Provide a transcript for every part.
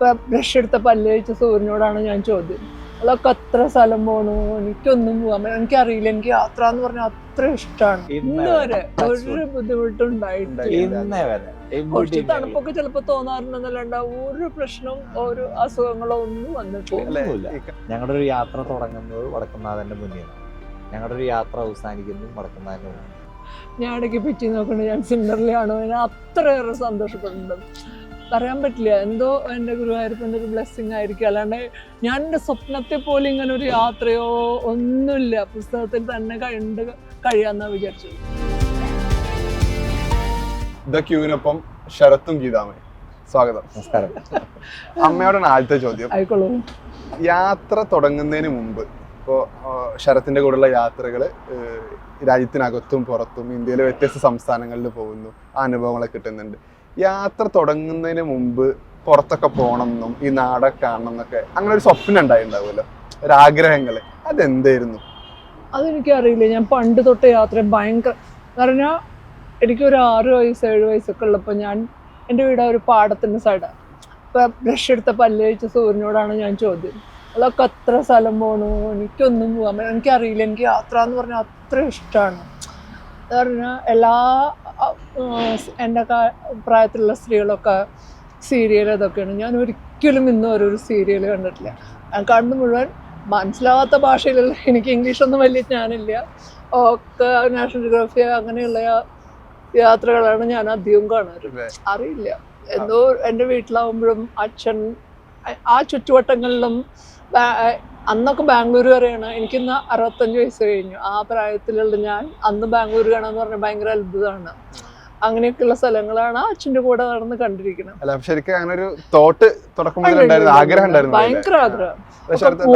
ഇപ്പൊ ബ്രഷ് എടുത്ത പല്ല് കഴിച്ച സൂര്യനോടാണ് ഞാൻ ചോദ്യം. അതൊക്കെ അത്ര സ്ഥലം പോണു? എനിക്കൊന്നും പോകാൻ എനിക്ക് എനിക്കറിയില്ല. എനിക്ക് യാത്ര എന്ന് പറഞ്ഞാൽ അത്ര ഇഷ്ടമാണ് ഇന്ന് വരെ. ഒരു ബുദ്ധിമുട്ടും ഉണ്ടായിട്ടില്ല ഇന്നേ വരെ. കുറച്ച് തണുപ്പൊക്കെ ചിലപ്പോ തോന്നാറുണ്ടെന്നല്ലാണ്ട് ഒരു പ്രശ്നവും ഒരു അസുഖങ്ങളോ ഒന്നും വന്നിട്ടില്ല. ഞങ്ങളുടെ ഒരു യാത്ര തുടങ്ങുന്നത് വടക്കുന്നാഥന്റെ മുന്നിലാണ്. ഞങ്ങളുടെ ഒരു യാത്ര അവസാനിക്കുന്നത് വടക്കുന്നാഥന്റെ മുന്നിൽ ഞാൻ ഇടയ്ക്ക് പിറ്റി നോക്കുന്നത് ഞാൻ സിൻഡറിലാണോ ഞാൻ അത്രയേറെ സന്തോഷപ്പെടുന്നുണ്ട്. പറയാൻ പറ്റില്ല. എന്തോ എന്റെ ഗുരുവായൂരപ്പന്റെ ഒരു ബ്ലെസ്സിങ് ആയിരിക്കും. അല്ലാണ്ട് ഞാൻ എന്റെ സ്വപ്നത്തെ പോലെ ഇങ്ങനെ ഒരു യാത്രയോ ഒന്നുമില്ല. പുസ്തകത്തിൽ തന്നെ കണ്ട് കഴിയാമെന്നാണ് വിചാരിച്ചത്. ദ ക്യൂവിനൊപ്പം ശരത്തും ഗീതാമയും. സ്വാഗതം. നമസ്കാരം. അമ്മയോടാണ് ആദ്യത്തെ ചോദ്യം. ആയിക്കോളൂ. യാത്ര തുടങ്ങുന്നതിന് മുമ്പ് ഇപ്പോൾ ശരത്തിന്റെ കൂടെയുള്ള യാത്രകൾ രാജ്യത്തിനകത്തും പുറത്തും ഇന്ത്യയിലെ വ്യത്യസ്ത സംസ്ഥാനങ്ങളിൽ പോകുന്നു. ആ അനുഭവങ്ങളൊക്കെ കിട്ടുന്നുണ്ട്. യാത്ര തുടങ്ങുന്നതിന് മുമ്പ് പുറത്തൊക്കെ പോകണമെന്നും ഈ നാടൊക്കെ കാണണം എന്നൊക്കെ അങ്ങനെ ഒരു സ്വപ്നം ഉണ്ടായിട്ടുണ്ടാവുമല്ലോ. ഒരു ആഗ്രഹങ്ങൾ. അതെന്തായിരുന്നു? അതെനിക്കറിയില്ല ഞാൻ പണ്ട് തൊട്ട് യാത്ര ഭയങ്കര പറഞ്ഞാൽ എനിക്കൊരു ആറ് വയസ്സ് ഏഴ് വയസ്സൊക്കെ ഉള്ളപ്പോൾ ഞാൻ എന്റെ വീട് ഒരു പാടത്തിന്റെ സൈഡാണ് ഇപ്പൊ ബ്രഷ് എടുത്ത പല്ല് കഴിച്ച സൂര്യനോടാണ് ഞാൻ ചോദ്യം. അതൊക്കെ എത്ര സ്ഥലം പോണു? എനിക്കൊന്നും പോകാൻ എനിക്കറിയില്ല. എനിക്ക് യാത്ര എന്ന് പറഞ്ഞാൽ അത്ര ഇഷ്ടമാണ് പറഞ്ഞാൽ എല്ലാ എന്റെ ക പ്രായത്തിലുള്ള സ്ത്രീകളൊക്കെ സീരിയൽ ഇതൊക്കെയാണ്. ഞാൻ ഒരിക്കലും ഇന്നും ഒരു സീരിയൽ കണ്ടിട്ടില്ല. ഞാൻ കണ്ടു മുഴുവൻ മനസ്സിലാവാത്ത ഭാഷയിലുള്ള എനിക്ക് ഇംഗ്ലീഷൊന്നും വലിയ ജ്ഞാനമില്ല. ഒക്കെ നാഷണൽ ജിയോഗ്രഫി അങ്ങനെയുള്ള യാത്രകളാണ് ഞാൻ അധികം കാണാറ്. അറിയില്ല. എന്തോ എന്റെ വീട്ടിലാവുമ്പോഴും അച്ഛൻ ആ ചുറ്റുവട്ടങ്ങളിലും അന്നൊക്കെ ബാംഗ്ലൂർ വരെയാണ് എനിക്കിന്ന് അറുപത്തഞ്ച് വയസ്സ് കഴിഞ്ഞു. ആ പ്രായത്തിലുള്ള ഞാൻ അന്ന് ബാംഗ്ലൂർ കാണാന്ന് പറഞ്ഞാൽ ഭയങ്കര അത്ഭുതമാണ്. അങ്ങനെയൊക്കെയുള്ള സ്ഥലങ്ങളാണ് അച്ഛന്റെ കൂടെ നടന്ന് കണ്ടിരിക്കുന്നത്. ശരിക്കും അങ്ങനെ ഒരു തോട്ട് ആഗ്രഹം. ഭയങ്കര ആഗ്രഹം?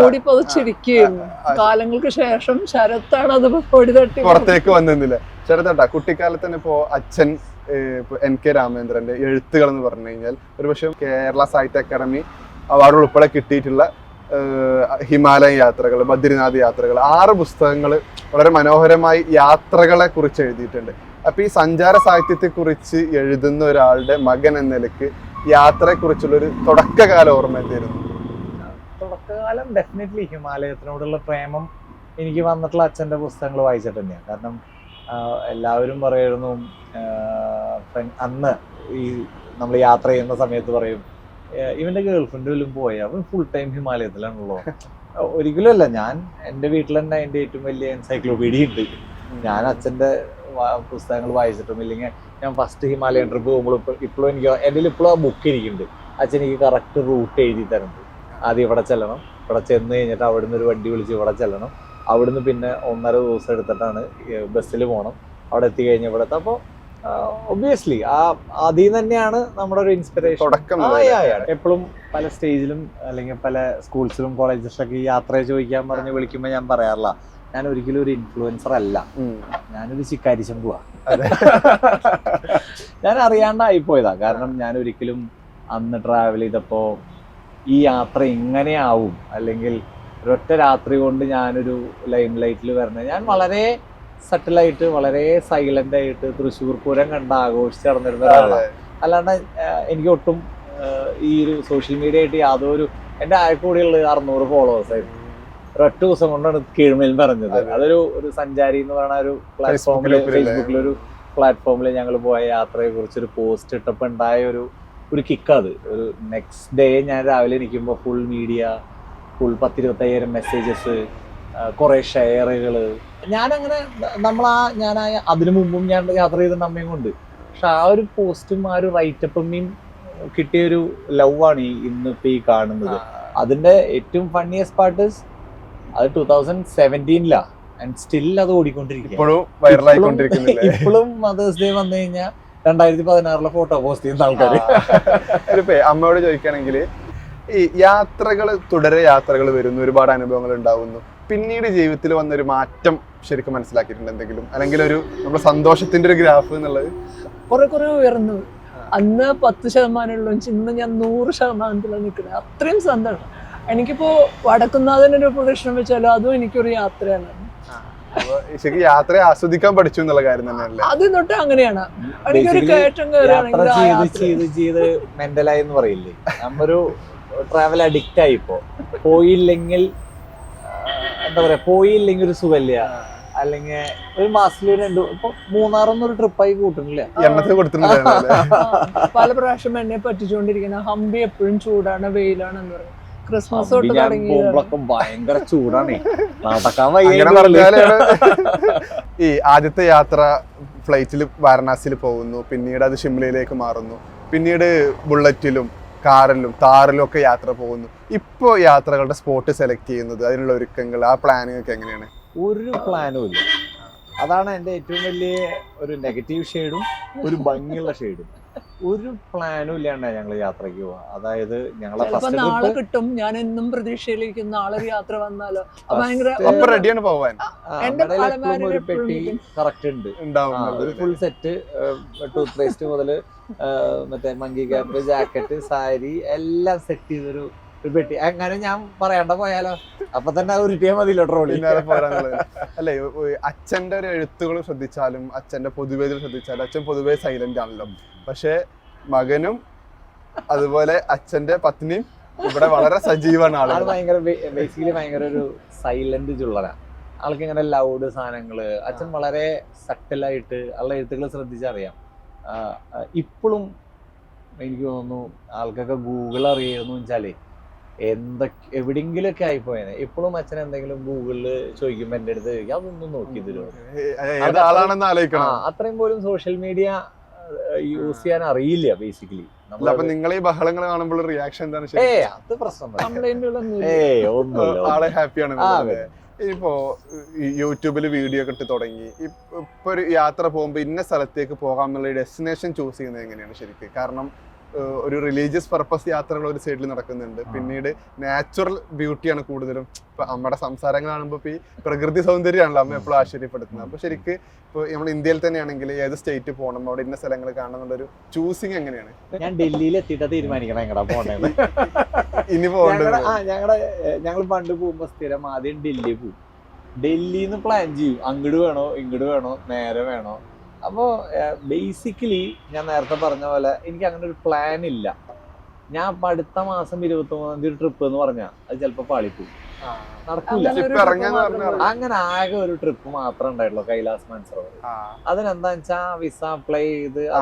ഓടി പതിച്ചിരിക്കുകയായിരുന്നു. കാലങ്ങൾക്ക് ശേഷം ശരത്താണ് അത് പൊടി തട്ടി പുറത്തേക്ക് വന്നിരുന്നില്ല. ചെറുതട്ടാ കുട്ടിക്കാലത്ത് തന്നെ ഇപ്പോ അച്ഛൻ എൻ കെ രാമേന്ദ്രന്റെ എഴുത്തുകൾ എന്ന് പറഞ്ഞു കഴിഞ്ഞാൽ ഒരുപക്ഷെ കേരള സാഹിത്യ അക്കാദമി അവാർഡ് ഉൾപ്പെടെ കിട്ടിയിട്ടുള്ള ഹിമാലയൻ യാത്രകൾ ബദ്രിനാഥ് യാത്രകൾ ആറ് പുസ്തകങ്ങൾ വളരെ മനോഹരമായി യാത്രകളെ കുറിച്ച് എഴുതിയിട്ടുണ്ട്. അപ്പൊ ഈ സഞ്ചാര സാഹിത്യത്തെ കുറിച്ച് എഴുതുന്ന ഒരാളുടെ മകൻ എന്ന നിലയ്ക്ക് യാത്രയെ കുറിച്ചുള്ള ഒരു തുടക്കകാല ഓർമ്മ എന്തായിരുന്നു? തുടക്കകാലം ഡെഫിനറ്റ്ലി ഹിമാലയത്തിനോടുള്ള പ്രേമം എനിക്ക് വന്നിട്ടുള്ള അച്ഛന്റെ പുസ്തകങ്ങൾ വായിച്ചിട്ട് തന്നെയാണ്. കാരണം എല്ലാവരും പറയായിരുന്നു അന്ന് ഈ നമ്മൾ യാത്ര ചെയ്യുന്ന സമയത്ത് പറയും "ഏഹ് ഇവന്റെ ഗേൾഫ്രണ്ട് വല്ലതും പോയ. അവൻ ഫുൾ ടൈം ഹിമാലയത്തിലാണല്ലോ ഒരിക്കലും അല്ല ഞാൻ എന്റെ വീട്ടിൽ തന്നെ എന്റെ ഏറ്റവും വലിയ എൻസൈക്ലോപീഡിയ ഉണ്ട്. ഞാൻ അച്ഛന്റെ പുസ്തകങ്ങൾ വായിച്ചിട്ടും ഇല്ലെങ്കിൽ ഞാൻ ഫസ്റ്റ് ഹിമാലയൻ ട്രിപ്പ് പോകുമ്പോൾ ഇപ്പോഴും എനിക്ക് എന്റെ ഇപ്പോഴും ആ ബുക്ക് ഇരിക്കുന്നുണ്ട്. അച്ഛൻ എനിക്ക് കറക്റ്റ് റൂട്ട് എഴുതി തരുന്നുണ്ട്. ആദ്യം ഇവിടെ ചെല്ലണം. ഇവിടെ ചെന്ന് കഴിഞ്ഞിട്ട് അവിടുന്ന് ഒരു വണ്ടി വിളിച്ച് ഇവിടെ ചെല്ലണം. അവിടുന്ന് പിന്നെ ഒന്നര ദിവസം എടുത്തിട്ടാണ് ബസ്സിൽ പോകണം അവിടെ എത്തി കഴിഞ്ഞ ഇവിടെ അപ്പോൾ ഒബ്വിയസ്ലി ആ അതിൽ തന്നെയാണ് നമ്മുടെ ഒരു ഇൻസ്പിറേഷൻ. എപ്പോഴും പല സ്റ്റേജിലും അല്ലെങ്കിൽ പല സ്കൂൾസിലും കോളേജസിലൊക്കെ ഈ യാത്ര ചോദിക്കാൻ പറഞ്ഞ് വിളിക്കുമ്പോൾ ഞാൻ പറയാറില്ല. ഞാൻ ഒരിക്കലും ഒരു ഇൻഫ്ലുവൻസർ അല്ല. ഞാനൊരു ശിക്കാരി ശംഭുവാ അതെ. ഞാൻ അറിയാണ്ടായി പോയതാ. കാരണം ഞാൻ ഒരിക്കലും അന്ന് ട്രാവൽ ചെയ്തപ്പോ ഈ യാത്ര ഇങ്ങനെയാവും. അല്ലെങ്കിൽ ഒരൊറ്റ രാത്രി കൊണ്ട് ഞാനൊരു ലൈം ലൈറ്റിൽ വരണേ. ഞാൻ വളരെ സട്ടിലായിട്ട് വളരെ സൈലന്റ് ആയിട്ട് തൃശ്ശൂർ പൂരം കണ്ട് ആഘോഷിച്ച് നടന്നിരുന്ന ഒരാളാണ്. അല്ലാണ്ട് എനിക്ക് ഒട്ടും ഈ ഒരു സോഷ്യൽ മീഡിയ ആയിട്ട് യാതൊരു എന്റെ ആയക്കൂടിയുള്ള അറുന്നൂറ് ഫോളോവേഴ്സ് ആയിരുന്നു. ഒരൊറ്റ ദിവസം കൊണ്ടാണ് കീഴ്മേൽ പറഞ്ഞത്. അതൊരു ഒരു സഞ്ചാരി എന്ന് പറയുന്ന ഒരു പ്ലാറ്റ്ഫോമിൽ? ഫേസ്ബുക്കിലൊരു പ്ലാറ്റ്ഫോമിൽ ഞങ്ങൾ പോയ യാത്രയെ കുറിച്ച് ഒരു പോസ്റ്റ് ഇട്ടപ്പോൾ ഉണ്ടായ ഒരു ഒരു കിക്ക് അത്. ഒരു നെക്സ്റ്റ് ഡേ ഞാൻ രാവിലെ ഇരിക്കുമ്പോൾ ഫുൾ മീഡിയ ഫുൾ പത്തിരുപത്തയ്യായിരം മെസ്സേജസ് കുറേ ഷെയറുകൾ ഞാനങ്ങനെ നമ്മൾ ആ ഞാൻ അതിനു മുമ്പും ഞാൻ യാത്ര ചെയ്തിട്ടുണ്ട് അമ്മയും കൊണ്ട്. പക്ഷെ ആ ഒരു പോസ്റ്റും ആ ഒരു കിട്ടിയ ഒരു ലവ് ആണ് ഈ ഇന്നിപ്പോ ഈ കാണുന്നത്. അതിന്റെ ഏറ്റവും ഫണ്ണിയസ്റ്റ് പാർട്ട് അത് ടൂ തൗസൻഡ് സെവന്റീനിലാ ആൻഡ് സ്റ്റിൽ അത് ഓടിക്കൊണ്ടിരിക്കും. ഇപ്പോഴും മദേഴ്സ് ഡേ വന്നു കഴിഞ്ഞാൽ രണ്ടായിരത്തി പതിനാറിലെ ഫോട്ടോ പോസ്റ്റ് ചെയ്യുന്ന ആൾക്കാർ അമ്മയോട് ചോദിക്കുകയാണെങ്കിൽ ഈ യാത്രകൾ തുടരെ യാത്രകൾ വരുന്നു ഒരുപാട് അനുഭവങ്ങൾ ഉണ്ടാവുന്നു. പിന്നീട് ജീവിതത്തിൽ വന്നൊരു മാറ്റം ശരിക്കും മനസ്സിലാക്കിയിട്ടുണ്ട് എന്തെങ്കിലും? അല്ലെങ്കിൽ ഒരു നമ്മുടെ സന്തോഷത്തിന്റെ ഒരു ഗ്രാഫ് എന്നുള്ളത്? കുറെ കുറെ ഉയർന്നു. അന്ന് പത്ത് ശതമാനമുള്ളൂ ഇന്ന് ഞാൻ നൂറ് ശതമാനത്തിലാണ് നിൽക്കുന്നത്. അത്രയും സന്തോഷം. എനിക്കിപ്പോ വടക്കുന്നാഥനൊരു പ്രദക്ഷിണം വെച്ചാലും അതും എനിക്കൊരു യാത്രയാണ്. ശരിക്കും യാത്രയെ ആസ്വദിക്കാൻ പഠിച്ചു എന്നുള്ള കാര്യം തന്നെയല്ലേ? ആദ്യം തൊട്ട് അങ്ങനെയാണ്. എനിക്കൊരു കയറ്റം യാത്ര കയറുകയാണെങ്കിൽ യാത്ര. മെന്റലായി എന്ന് പറയില്ലേ? നമ്മൊരു ട്രാവൽ അഡിക്റ്റ് ആയി ഇപ്പോ. പോയില്ലെങ്കിൽ എന്താ പറയാ പോയില്ലെങ്കിൽ ഒരു സുഖമില്ല അല്ലെങ്കിൽ ഒരു മാസത്തിൽ രണ്ട് ഇപ്പൊ മൂന്നാറൊന്നും ഒരു ട്രിപ്പായി കൂട്ടുന്നില്ല എണ്ണത്തിൽ പല പ്രാവശ്യം എന്നെ പറ്റിച്ചുകൊണ്ടിരിക്കുന്ന ഹംപി എപ്പോഴും ചൂടാണ് വെയിലാണ് എന്ന് പറയും ക്രിസ്മസ് തൊട്ട് തുടങ്ങി ഭയങ്കര ചൂടാണ്. നടക്കാൻ അങ്ങനെ വയ്യ ഈ ആദ്യത്തെ യാത്ര ഫ്ലൈറ്റിൽ വാരണാസിയിൽ പോകുന്നു. പിന്നീട് അത് ഷിംലയിലേക്ക് മാറുന്നു. പിന്നീട് ബുള്ളറ്റിലും കാറിലും താറിലും ഒക്കെ യാത്ര പോകുന്നു. ഇപ്പോൾ യാത്രകളുടെ സ്പോട്ട് സെലക്ട് ചെയ്യുന്നത് അതിനുള്ള ഒരുക്കങ്ങൾ ആ പ്ലാനിങ് ഒക്കെ എങ്ങനെയാണ്? ഒരു പ്ലാനും ഇല്ല. അതാണ് എന്റെ ഏറ്റവും വലിയ ഒരു നെഗറ്റീവ് ഷെയ്ഡും ഒരു ഭംഗിയുള്ള ഷെയ്ഡും ഒരു പ്ലാനും ഇല്ലാണ്ട ഞങ്ങൾ യാത്രയ്ക്ക് പോവാ. അതായത് ഞങ്ങളെ ഫസ്റ്റ് നാളെ കിട്ടും. ഞാൻ എന്നും പ്രതീക്ഷയിലിരിക്കുന്ന ആളൊരു യാത്ര വന്നാലോ. ഭയങ്കര റെഡിയാണ് പോവാൻ. ഒരു പെട്ടി. കറക്റ്റ് ഉണ്ട്. ഉണ്ടാവും. ഒരു ഫുൾ സെറ്റ് ടൂത്ത് പേസ്റ്റ് മുതൽ ആ, മറ്റേ മങ്കി ക്യാപ്പ് ജാക്കറ്റ് സാരി എല്ലാം സെറ്റ് ചെയ്തൊരു ഒരു പെട്ടി. അങ്ങനെ ഞാൻ പറയണ്ട പോയാലോ? അപ്പൊ തന്നെ ഉരുട്ടിയാ മതിയല്ലോ ട്രോളി അല്ലെ അച്ഛന്റെ ഒരു എഴുത്തുകൾ ശ്രദ്ധിച്ചാലും അച്ഛന്റെ പൊതുവേദികൾ ശ്രദ്ധിച്ചാലും അച്ഛൻ പൊതുവേ സൈലന്റ് ആണല്ലോ. പക്ഷെ മകനും അതുപോലെ അച്ഛന്റെ പത്നിയും ഇവിടെ വളരെ സജീവമാണ് ആളുകൾ ഭയങ്കര ബേസിക്കലി ഭയങ്കര ഒരു സൈലന്റ് ചുള്ളനാ ആൾക്ക് ഇങ്ങനെ ലൗഡ് സാധനങ്ങൾ. അച്ഛൻ വളരെ സട്ടിലായിട്ട് ആളുടെ എഴുത്തുകൾ ശ്രദ്ധിച്ചറിയാം. ഇപ്പോഴും എനിക്ക് തോന്നുന്നു ആൾക്കൊക്കെ ഗൂഗിൾ അറിയായിരുന്നു വെച്ചാലേ എന്തൊക്കെ എവിടെങ്കിലൊക്കെ ആയിപ്പോയത് ഇപ്പോഴും അച്ഛൻ എന്തെങ്കിലും ഗൂഗിളിൽ ചോദിക്കുമ്പോ എന്റെ അടുത്ത് ചോദിക്കും അതൊന്നും നോക്കി തരുമോ? അത്രയും പോലും സോഷ്യൽ മീഡിയ യൂസ് ചെയ്യാൻ അറിയില്ല ബേസിക്കലി നിങ്ങൾ ഈ ബഹളങ്ങൾ കാണുമ്പോൾ റിയാക്ഷൻ എന്താണ് അത് പ്രശ്നം കംപ്ലൈന്റുകളൊന്നും ഏ ഒന്നുമില്ല ഹാപ്പിയാണ് ഇപ്പോ യൂട്യൂബിൽ വീഡിയോ ഒക്കെ ഇട്ട് തുടങ്ങി. ഇപ്പ- ഒരു യാത്ര പോകുമ്പോൾ ഇന്ന സ്ഥലത്തേക്ക് പോകാം എന്നുള്ള ഡെസ്റ്റിനേഷൻ ചൂസ് ചെയ്യുന്നത് എങ്ങനെയാണ് ശരിക്കും? കാരണം ഒരു റിലീജിയസ് പർപ്പസ് യാത്രകൾ ഒരു സൈഡിൽ നടക്കുന്നുണ്ട്. പിന്നീട് നാച്ചുറൽ ബ്യൂട്ടിയാണ് കൂടുതലും. ഇപ്പൊ നമ്മുടെ സംസാരങ്ങൾ കാണുമ്പോൾ ഈ പ്രകൃതി സൗന്ദര്യമാണല്ലോ അമ്മ എപ്പോഴും ആശ്ചര്യപ്പെടുത്തുന്നത്. അപ്പൊ ശരിക്ക് ഇപ്പൊ നമ്മൾ ഇന്ത്യയിൽ തന്നെയാണെങ്കിൽ ഏത് സ്റ്റേറ്റ് പോകണം അവിടെ ഇന്ന സ്ഥലങ്ങൾ കാണണം എന്നുള്ളൊരു ചൂസിങ് എങ്ങനെയാണ്? ഞാൻ ഡൽഹിയിൽ എത്തിയിട്ട് തീരുമാനിക്കണം എങ്ങടാ പോണ്ടേന്ന് ഇനി പോകേണ്ടത് ഞങ്ങളുടെ ഞങ്ങൾ പണ്ട് പോകുമ്പോ സ്ഥിരം ആദ്യം ഡൽഹി പോകും. ഡൽഹിന്ന് പ്ലാൻ ചെയ്യും. അങ്ങോട്ട് വേണോ ഇങ്ങോട്ട് വേണോ നേരെ വേണോ. അപ്പോൾ ബേസിക്കലി ഞാൻ നേരത്തെ പറഞ്ഞ പോലെ എനിക്ക് അങ്ങനെ ഒരു പ്ലാൻ ഇല്ല. ഞാൻ ഇപ്പം അടുത്ത മാസം ഇരുപത്തി മൂന്നാം തീയതി ട്രിപ്പ് എന്ന് പറഞ്ഞാൽ അത് ചിലപ്പോൾ പാളിപ്പോവും. നടക്കില്ല അങ്ങനെ ആകെ ഒരു ട്രിപ്പ് മാത്രമേ ഉണ്ടായിട്ടുള്ളൂ കൈലാസ് മാൻസറോവർ ആ, അതിനെന്താ വെച്ചാ വിസ അപ്ലൈ ചെയ്ത് ആ,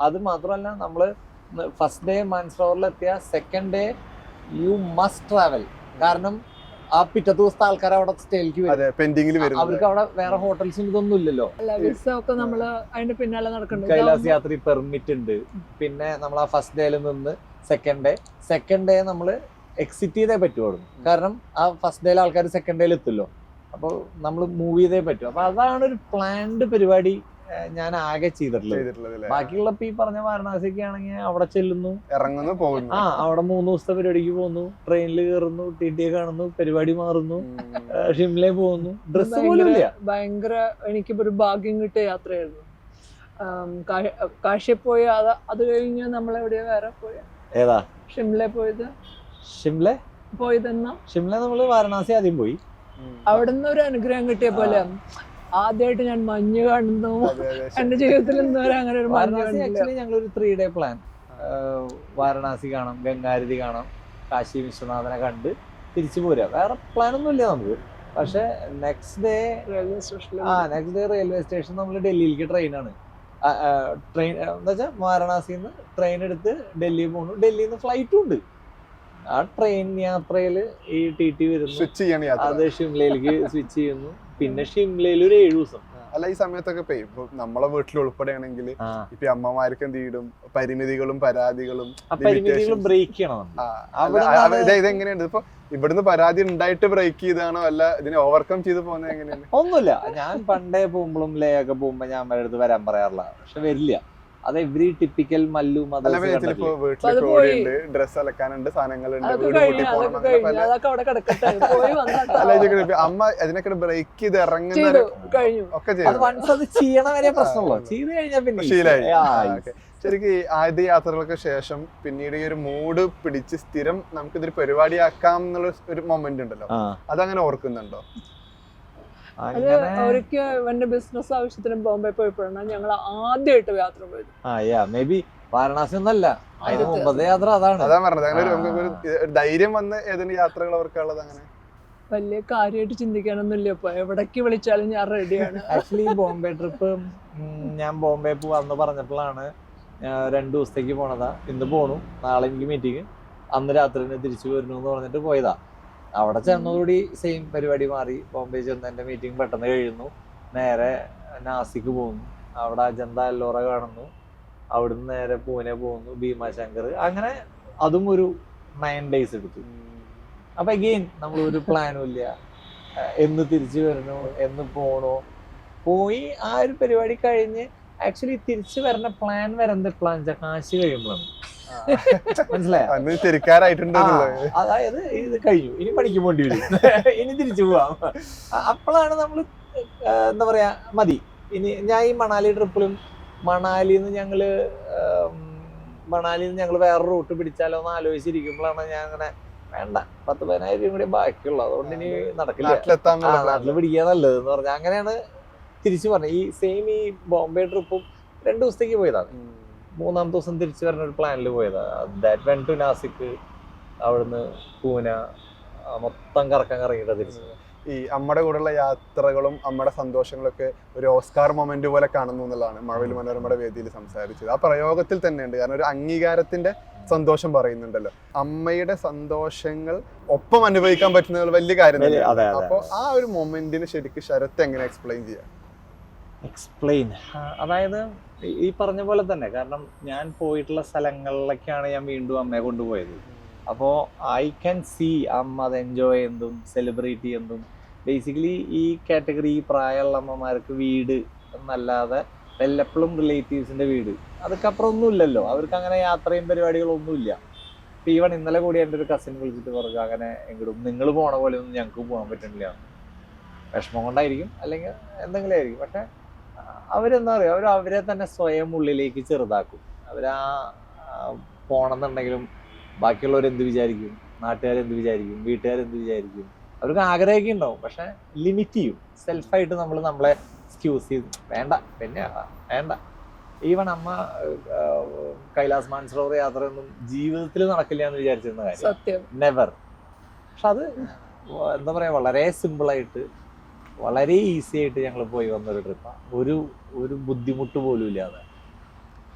അതെ, മാത്രമല്ല നമ്മൾ first day മാൻസ്ഫ്ലവറിലെത്തിയ second day you must travel കാരണം ആ പിറ്റത്തെ ദിവസത്തെ ആൾക്കാർ അവിടെ സ്റ്റേയിലേക്ക് വരും. അവർക്ക് അവിടെ വേറെ ഹോട്ടൽസും ഇതൊന്നും ഇല്ലല്ലോ. നമ്മൾ കൈലാസ് യാത്ര പെർമിറ്റ് ഉണ്ട്. പിന്നെ നമ്മൾ ആ ഫസ്റ്റ് ഡേയിൽ നിന്ന് സെക്കൻഡ് ഡേ സെക്കൻഡ് ഡേ നമ്മൾ എക്സിറ്റ് ചെയ്തേ പറ്റുള്ളൂ കാരണം ആ ഫസ്റ്റ് ഡേയിൽ ആൾക്കാർ സെക്കൻഡ് ഡേയിൽ എത്തുമല്ലോ അപ്പോൾ നമ്മൾ മൂവ് ചെയ്തേ പറ്റും. അപ്പൊ അതാണ് ഒരു പ്ലാൻഡ് പരിപാടി ഞാൻ ആകെ ചെയ്തിട്ടുള്ളത്. ബാക്കിയുള്ള ഈ പറഞ്ഞ വാരണാസിക്ക് ആണെങ്കിൽ അവിടെ ചെല്ലുന്നു. ഇറങ്ങുന്നു പോകുന്നു. ആ അവിടെ മൂന്ന് ദിവസത്തെ പരിപാടിക്ക് പോകുന്നു. ട്രെയിനിൽ കയറുന്നു ടി ടി കാണുന്നു പരിപാടി മാറുന്നു. ഷിംലെ പോകുന്നു. ഡ്രസ് പോലും ഇല്ല ഭയങ്കര എനിക്കിപ്പോ ഒരു ഭാഗ്യം കിട്ടിയ യാത്രയായിരുന്നു. കാശി പോയ അത് അത് കഴിഞ്ഞ് നമ്മൾ എവിടെയാ വേറെ പോയ? ഏതാ? ഷിംല പോയത്. ഷിംല? പോയതെന്നാ? ഷിംല നമ്മൾ വാരണാസി ആദ്യം പോയി. അവിടുന്ന് ഒരു അനുഗ്രഹം കിട്ടിയ പോലെ. ആദ്യമായിട്ട് ഞാൻ മഞ്ഞ് കാണുന്നു എന്റെ ജീവിതത്തിൽ ഇന്നുവരെ അങ്ങനെ ഒരു മഞ്ഞ് ആക്ച്വലി ഞങ്ങൾ ഒരു ത്രീ ഡേ പ്ലാൻ വാരണാസി കാണാം ഗംഗാരതി കാണാം കാശി വിശ്വനാഥനെ കണ്ട് തിരിച്ചു പോരാ വേറെ പ്ലാൻ ഒന്നും ഇല്ല നമുക്ക്. പക്ഷെ നെക്സ്റ്റ് ഡേ റെയിൽവേ സ്റ്റേഷൻ ആ നെക്സ്റ്റ് ഡേ റെയിൽവേ സ്റ്റേഷൻ നമ്മൾ ഡൽഹിയിലേക്ക് ട്രെയിനാണ് ട്രെയിൻ എന്താ വെച്ചാൽ വാരണാസിയിൽ നിന്ന് ട്രെയിൻ എടുത്ത് ഡൽഹി പോകുന്നു ഡൽഹിയിൽ നിന്ന് ഫ്ലൈറ്റും ഉണ്ട്. ആ ട്രെയിൻ യാത്രയിൽ ഈ ടി ടി വരുന്നു. സ്വിച്ച് ചെയ്യാണ് യാത്ര. അത് ഷിംലയിലേക്ക് സ്വിച്ച് ചെയ്യുന്നു. പിന്നെ ഷിംലയിൽ ഒരു ഏഴു ദിവസം. അല്ല ഈ സമയത്തൊക്കെ ഇപ്പൊ ഇപ്പൊ നമ്മളെ വീട്ടിൽ ഉൾപ്പെടെയാണെങ്കിൽ ഇപ്പൊ അമ്മമാർക്ക് എന്ത് ചെയ്യും? പരിമിതികളും പരാതികളും പരിമിതികളും ബ്രേക്ക് ചെയ്യണം ഇതെങ്ങനെയുണ്ട്? ഇപ്പൊ ഇവിടുന്ന് പരാതി ഉണ്ടായിട്ട് ബ്രേക്ക് ചെയ്താണോ? അല്ല ഇതിനെ ഓവർകം ചെയ്ത് പോകുന്നത് എങ്ങനെയാണ്? ഒന്നുമില്ല. ഞാൻ പണ്ടേ പോകുമ്പോഴും ലേ ഒക്കെ പോകുമ്പോ ഞാൻ അവരുടെ അടുത്ത് വരാൻ പറയാറില്ല. പക്ഷെ വരില്ല. അത് എവറി ടിപ്പിക്കൽ മല്ലു ഡ്രസ് അലക്കാനുണ്ട് സാധനങ്ങളുണ്ട് അമ്മ അതിനൊക്കെ ബ്രേക്ക് ചെയ്ത് ഇറങ്ങുന്ന ചെയ്തു ഒരു- കഴിഞ്ഞു. ഒക്കെ അത് വൺസ് അത് ചെയ്യണ വരെ പ്രശ്നമുള്ളൂ ചെയ്ത് കഴിഞ്ഞാൽ പിന്നെ. ശരിക്കും ആദ്യ യാത്രകൾക്ക് ശേഷം പിന്നീട് ഈ ഒരു മൂഡ് പിടിച്ച് സ്ഥിരം നമുക്ക് ഇതൊരു പരിപാടിയാക്കാം എന്നുള്ള ഒരു മൊമെന്റ് ഉണ്ടല്ലോ. അതങ്ങനെ ഓർക്കുന്നുണ്ടോ? അത് അവർക്ക് ഒരിക്കൽ എന്റെ ബിസിനസ് ആവശ്യത്തിന് ബോംബെ പോയപ്പോഴാണ് ഞങ്ങൾ ആദ്യമായിട്ട് യാത്ര പോയത്. മേ ബി വാരണാസി ഒന്നല്ല. അതിന് മുമ്പത്തെ യാത്ര അതാണ്. അതാ പറഞ്ഞത്. അങ്ങനെ ഒരു ധൈര്യം വന്ന് ഏതെങ്കിലും യാത്രകൾ അവർക്കുള്ളത് അങ്ങനെ. വലിയ കാര്യമായിട്ട് ചിന്തിക്കാനൊന്നുമില്ല. ഇപ്പൊ എവിടേക്ക് വിളിച്ചാലും ഞാൻ റെഡിയാണ് ആക്ച്വലി ബോംബെ ട്രിപ്പ് ഞാൻ ബോംബെ പോവാന്ന് പറഞ്ഞപ്പോഴാണ് രണ്ടു ദിവസത്തേക്ക് പോണതാ. ഇന്ന് പോണു. നാളെ എനിക്ക് മീറ്റിംഗ് അന്ന് രാത്രി തന്നെ തിരിച്ചു വരുന്നു എന്ന് പറഞ്ഞിട്ട് പോയതാ. അവിടെ ചെന്നതോടി സെയിം പരിപാടി മാറി. ബോംബെ ചെന്ന് എന്റെ മീറ്റിംഗ് പെട്ടെന്ന് കഴിയുന്നു. നേരെ നാസിക്ക് പോകുന്നു. അവിടെ അജന്ത അല്ലോറ കാണുന്നു. അവിടുന്ന് നേരെ പൂനെ പോകുന്നു ഭീമാശങ്കർ. അങ്ങനെ അതും ഒരു നയൻ ഡേയ്സ് എടുത്തു. അപ്പൊ അഗെയിൻ നമ്മൾ ഒരു പ്ലാനും ഇല്ല. എന്ന് തിരിച്ചു വരണോ എന്ന് പോണോ. പോയി ആ ഒരു പരിപാടി കഴിഞ്ഞ് ആക്ച്വലി തിരിച്ചു വരുന്ന പ്ലാൻ വരുന്നത് പ്ലാൻ കാശ് കഴിയുമ്പോഴാണ്. മനസ്സിലായോ? തിരിക്കാറായിട്ടുണ്ട് അതായത് ഇത് കഴിഞ്ഞു. ഇനി പണിക്ക് പോണ്ടി വരും. ഇനി തിരിച്ചു പോവാം. അപ്പോഴാണ് നമ്മൾ എന്താ പറയാ മതി. ഇനി ഞാൻ ഈ മണാലി ട്രിപ്പിലും മണാലിയിൽ നിന്ന് ഞങ്ങൾ മണാലിന്ന് മണാലിയിൽ നിന്ന് ഞങ്ങൾ വേറെ റൂട്ട് പിടിച്ചാലോ എന്ന് ആലോചിച്ചിരിക്കുമ്പോഴാണ് ഞാൻ അങ്ങനെ വേണ്ട പത്ത് പതിനായിരം രൂപ കൂടി ബാക്കിയുള്ളൂ. അതുകൊണ്ട് ഇനി നടക്കില്ല. നാട്ടിൽ പിടിക്കുക നല്ലത് എന്ന് പറഞ്ഞാൽ അങ്ങനെയാണ് തിരിച്ചു പറഞ്ഞത്. ഈ സെയിം ഈ ബോംബെ ട്രിപ്പും രണ്ടു ദിവസത്തേക്ക് പോയതാണ്. മൂന്നാം ദിവസം തിരിച്ചു വരുന്ന ഒരു പ്ലാനിൽ പോയതാണ് ദാറ്റ് വെൻ ടു നാസിക്ക് അവിടുന്ന് പൂന മൊത്തം കറക്കം കറങ്ങിയിട്ട് തിരിച്ചു ഈ അമ്മയുടെ കൂടെയുള്ള യാത്രകളും അമ്മയുടെ സന്തോഷങ്ങളൊക്കെ ഒരു ഓസ്കാർ മൊമെന്റ് പോലെ കാണുന്നു എന്നുള്ളതാണ് മഴവിൽ മനോരമയുടെ വേദിയിൽ സംസാരിച്ചത്. ആ പ്രയോഗത്തിൽ തന്നെയുണ്ട്. കാരണം ഒരു അംഗീകാരത്തിന്റെ സന്തോഷം പറയുന്നുണ്ടല്ലോ. അമ്മയുടെ സന്തോഷങ്ങൾ ഒപ്പം അനുഭവിക്കാൻ പറ്റുന്ന വലിയ കാര്യം അപ്പൊ ആ ഒരു മൊമെന്റിന് ശരിക്കും ശരത്ത് എങ്ങനെ എക്സ്പ്ലെയിൻ ചെയ്യാം? എക്സ്പ്ലെയിൻ അതായത് ഈ- പറഞ്ഞ പോലെ തന്നെ. കാരണം ഞാൻ പോയിട്ടുള്ള സ്ഥലങ്ങളിലൊക്കെയാണ് ഞാൻ വീണ്ടും അമ്മയെ കൊണ്ടുപോയത്. അപ്പോൾ ഐ ക്യാൻ സീ അമ്മ അത് എൻജോയ് ചെയ്യുന്നതും സെലിബ്രേറ്റ് ചെയ്യുന്നതും. ബേസിക്കലി ഈ കാറ്റഗറി പ്രായമുള്ള അമ്മമാർക്ക് വീട് എന്നല്ലാതെ വല്ലപ്പോഴും റിലേറ്റീവ്സിന്റെ വീട്. അതൊക്കപ്പുറം ഒന്നും ഇല്ലല്ലോ. അവർക്ക് അങ്ങനെ യാത്രയും പരിപാടികളൊന്നും ഇല്ല. ഇപ്പൊ ഈവൺ ഇന്നലെ കൂടി എന്റെ ഒരു കസിൻ വിളിച്ചിട്ട് പറഞ്ഞു അങ്ങനെ എങ്കിലും നിങ്ങൾ പോണ പോലെ ഒന്നും ഞങ്ങൾക്ക് പോകാൻ പറ്റുന്നില്ല വിഷമം കൊണ്ടായിരിക്കും. അല്ലെങ്കിൽ എന്തെങ്കിലും ആയിരിക്കും. പക്ഷെ അവരെന്താ പറയുക അവർ അവരെ തന്നെ സ്വയം ഉള്ളിലേക്ക് ചെറുതാക്കും. അവരാ പോണെന്നുണ്ടെങ്കിലും ബാക്കിയുള്ളവർ എന്ത് വിചാരിക്കും? നാട്ടുകാരെന്ത് വിചാരിക്കും? വീട്ടുകാരെന്ത് വിചാരിക്കും? അവർക്ക് ആഗ്രഹമൊക്കെ ഉണ്ടാവും. പക്ഷെ ലിമിറ്റ് ചെയ്യും. സെൽഫായിട്ട് നമ്മൾ നമ്മളെ എക്സ്ക്യൂസ് ചെയ്ത് വേണ്ട പിന്നെ വേണ്ട. ഈവൺ അമ്മ കൈലാസ് മാൻസറോവർ യാത്രയൊന്നും ജീവിതത്തിൽ നടക്കില്ല എന്ന് വിചാരിച്ചിരുന്ന കാര്യം. സത്യം. നെവർ പക്ഷെ അത് എന്താ പറയാ വളരെ സിമ്പിളായിട്ട് വളരെ ഈസി ആയിട്ട് ഞങ്ങൾ പോയി വന്ന വന്നൊരു ട്രിപ്പാണ് ഒരു ഒരു ബുദ്ധിമുട്ട് പോലും ഇല്ലാതെ.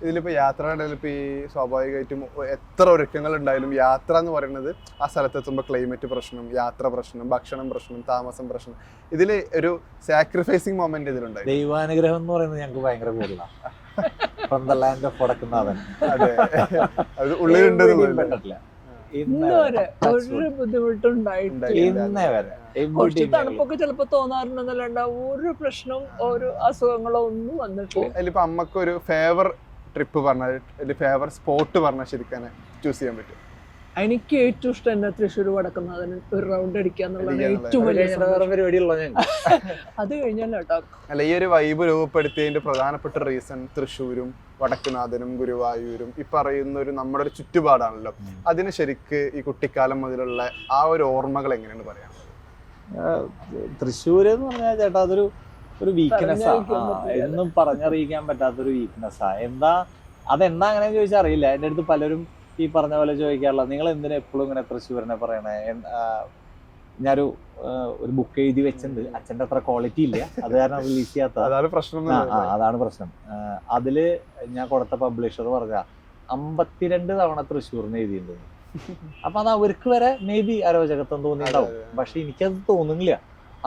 ഇതിലിപ്പോ യാത്രയുടെ ഇപ്പോൾ ഈ സ്വാഭാവികമായിട്ടും എത്ര ഒരുക്കങ്ങൾ ഉണ്ടായാലും യാത്ര എന്ന് പറയുന്നത് ആ സ്ഥലത്തെത്തുമ്പോൾ ക്ലൈമറ്റ് പ്രശ്നം യാത്ര പ്രശ്നം ഭക്ഷണം പ്രശ്നം താമസം പ്രശ്നം. ഇതിൽ ഒരു സാക്രിഫൈസിങ് മൊമെന്റ് ഇതിലുണ്ടായി. ദൈവാനുഗ്രഹം എന്ന് പറയുന്നത് ഞങ്ങൾക്ക് ഭയങ്കര കൂടുതലാണ് ഫ്രം ദ ലാൻഡ് ഓഫ് അതെ. അത് ഉള്ളിലുണ്ട് എവിടെയും എന്നുള്ളത്. പെട്ടിട്ടില്ല. ഇന്ന് ഇന്നേ വരെ ഒരു. ബുദ്ധിമുട്ടുണ്ടായിട്ടില്ല. തണുപ്പൊക്കെ ചിലപ്പോ തോന്നാറുണ്ടെന്നല്ലാണ്ട് ഒരു പ്രശ്നവും ഒരു അസുഖങ്ങളോ ഒന്നും വന്നിട്ടില്ല അതിലിപ്പോ അമ്മയ്ക്ക് ഒരു ഫേവർ ട്രിപ്പ് പറഞ്ഞ ഫേവർ സ്പോട്ട് പറഞ്ഞാൽ ശരിക്കും ചൂസ് ചെയ്യാൻ പറ്റും. എനിക്ക് ഏറ്റവും ഇഷ്ടം എന്നെ തൃശ്ശൂർ വടക്കുന്നതിന് ഒരു റൗണ്ട് അടിക്കുക എന്നുള്ളതാണ് ഏറ്റവും അത് വലിയ അത് കഴിഞ്ഞാൽ കേട്ടോ. അല്ല ഈ ഒരു വൈബ് രൂപപ്പെടുത്തിയതിന്റെ പ്രധാനപ്പെട്ട റീസൺ തൃശ്ശൂരും വടക്കുനാഥനും ഗുരുവായൂരും ഈ പറയുന്ന ഒരു നമ്മുടെ ഒരു ചുറ്റുപാടാണല്ലോ. അതിന് ശരിക്ക് ഈ കുട്ടിക്കാലം മുതലുള്ള ആ ഒരു ഓർമ്മകൾ എങ്ങനെയാണ് പറയാം തൃശ്ശൂർ എന്ന് പറഞ്ഞാൽ ചേട്ടാ അതൊരു ഒരു വീക്ക്നെസ് പറഞ്ഞറിയിക്കാൻ പറ്റില്ല. എന്നും പറഞ്ഞറിയിക്കാൻ പറ്റാത്തൊരു ആ. എന്താ അതെന്താ അങ്ങനെ ചോദിച്ചാൽ അറിയില്ല. എന്റെ അടുത്ത് പലരും ഈ പറഞ്ഞ പോലെ ചോദിക്കാറില്ല നിങ്ങൾ എന്തിനാ എപ്പോഴും ഇങ്ങനെ തൃശ്ശൂരിനെ പറയണേ? ഞാനൊരു ഒരു ബുക്ക് എഴുതി വെച്ചിട്ടുണ്ട്. അച്ഛന്റെ അത്ര ക്വാളിറ്റി ഇല്ല. അത് കാരണം റിലീസ് ചെയ്യാത്ത അതാണ് പ്രശ്നം. അതാണ് പ്രശ്നം. അതിൽ ഞാൻ കൊടുത്ത പബ്ലിഷർ പറഞ്ഞ അമ്പത്തിരണ്ട് തവണ തൃശ്ശൂരിന് എഴുതിയിട്ടുണ്ട്. അപ്പൊ അത് അവർക്ക് വരെ മേ ബി അരോചകത്വം തോന്നിയിട്ടുണ്ടാവും. അതെ. പക്ഷെ എനിക്കത് തോന്നുന്നില്ല.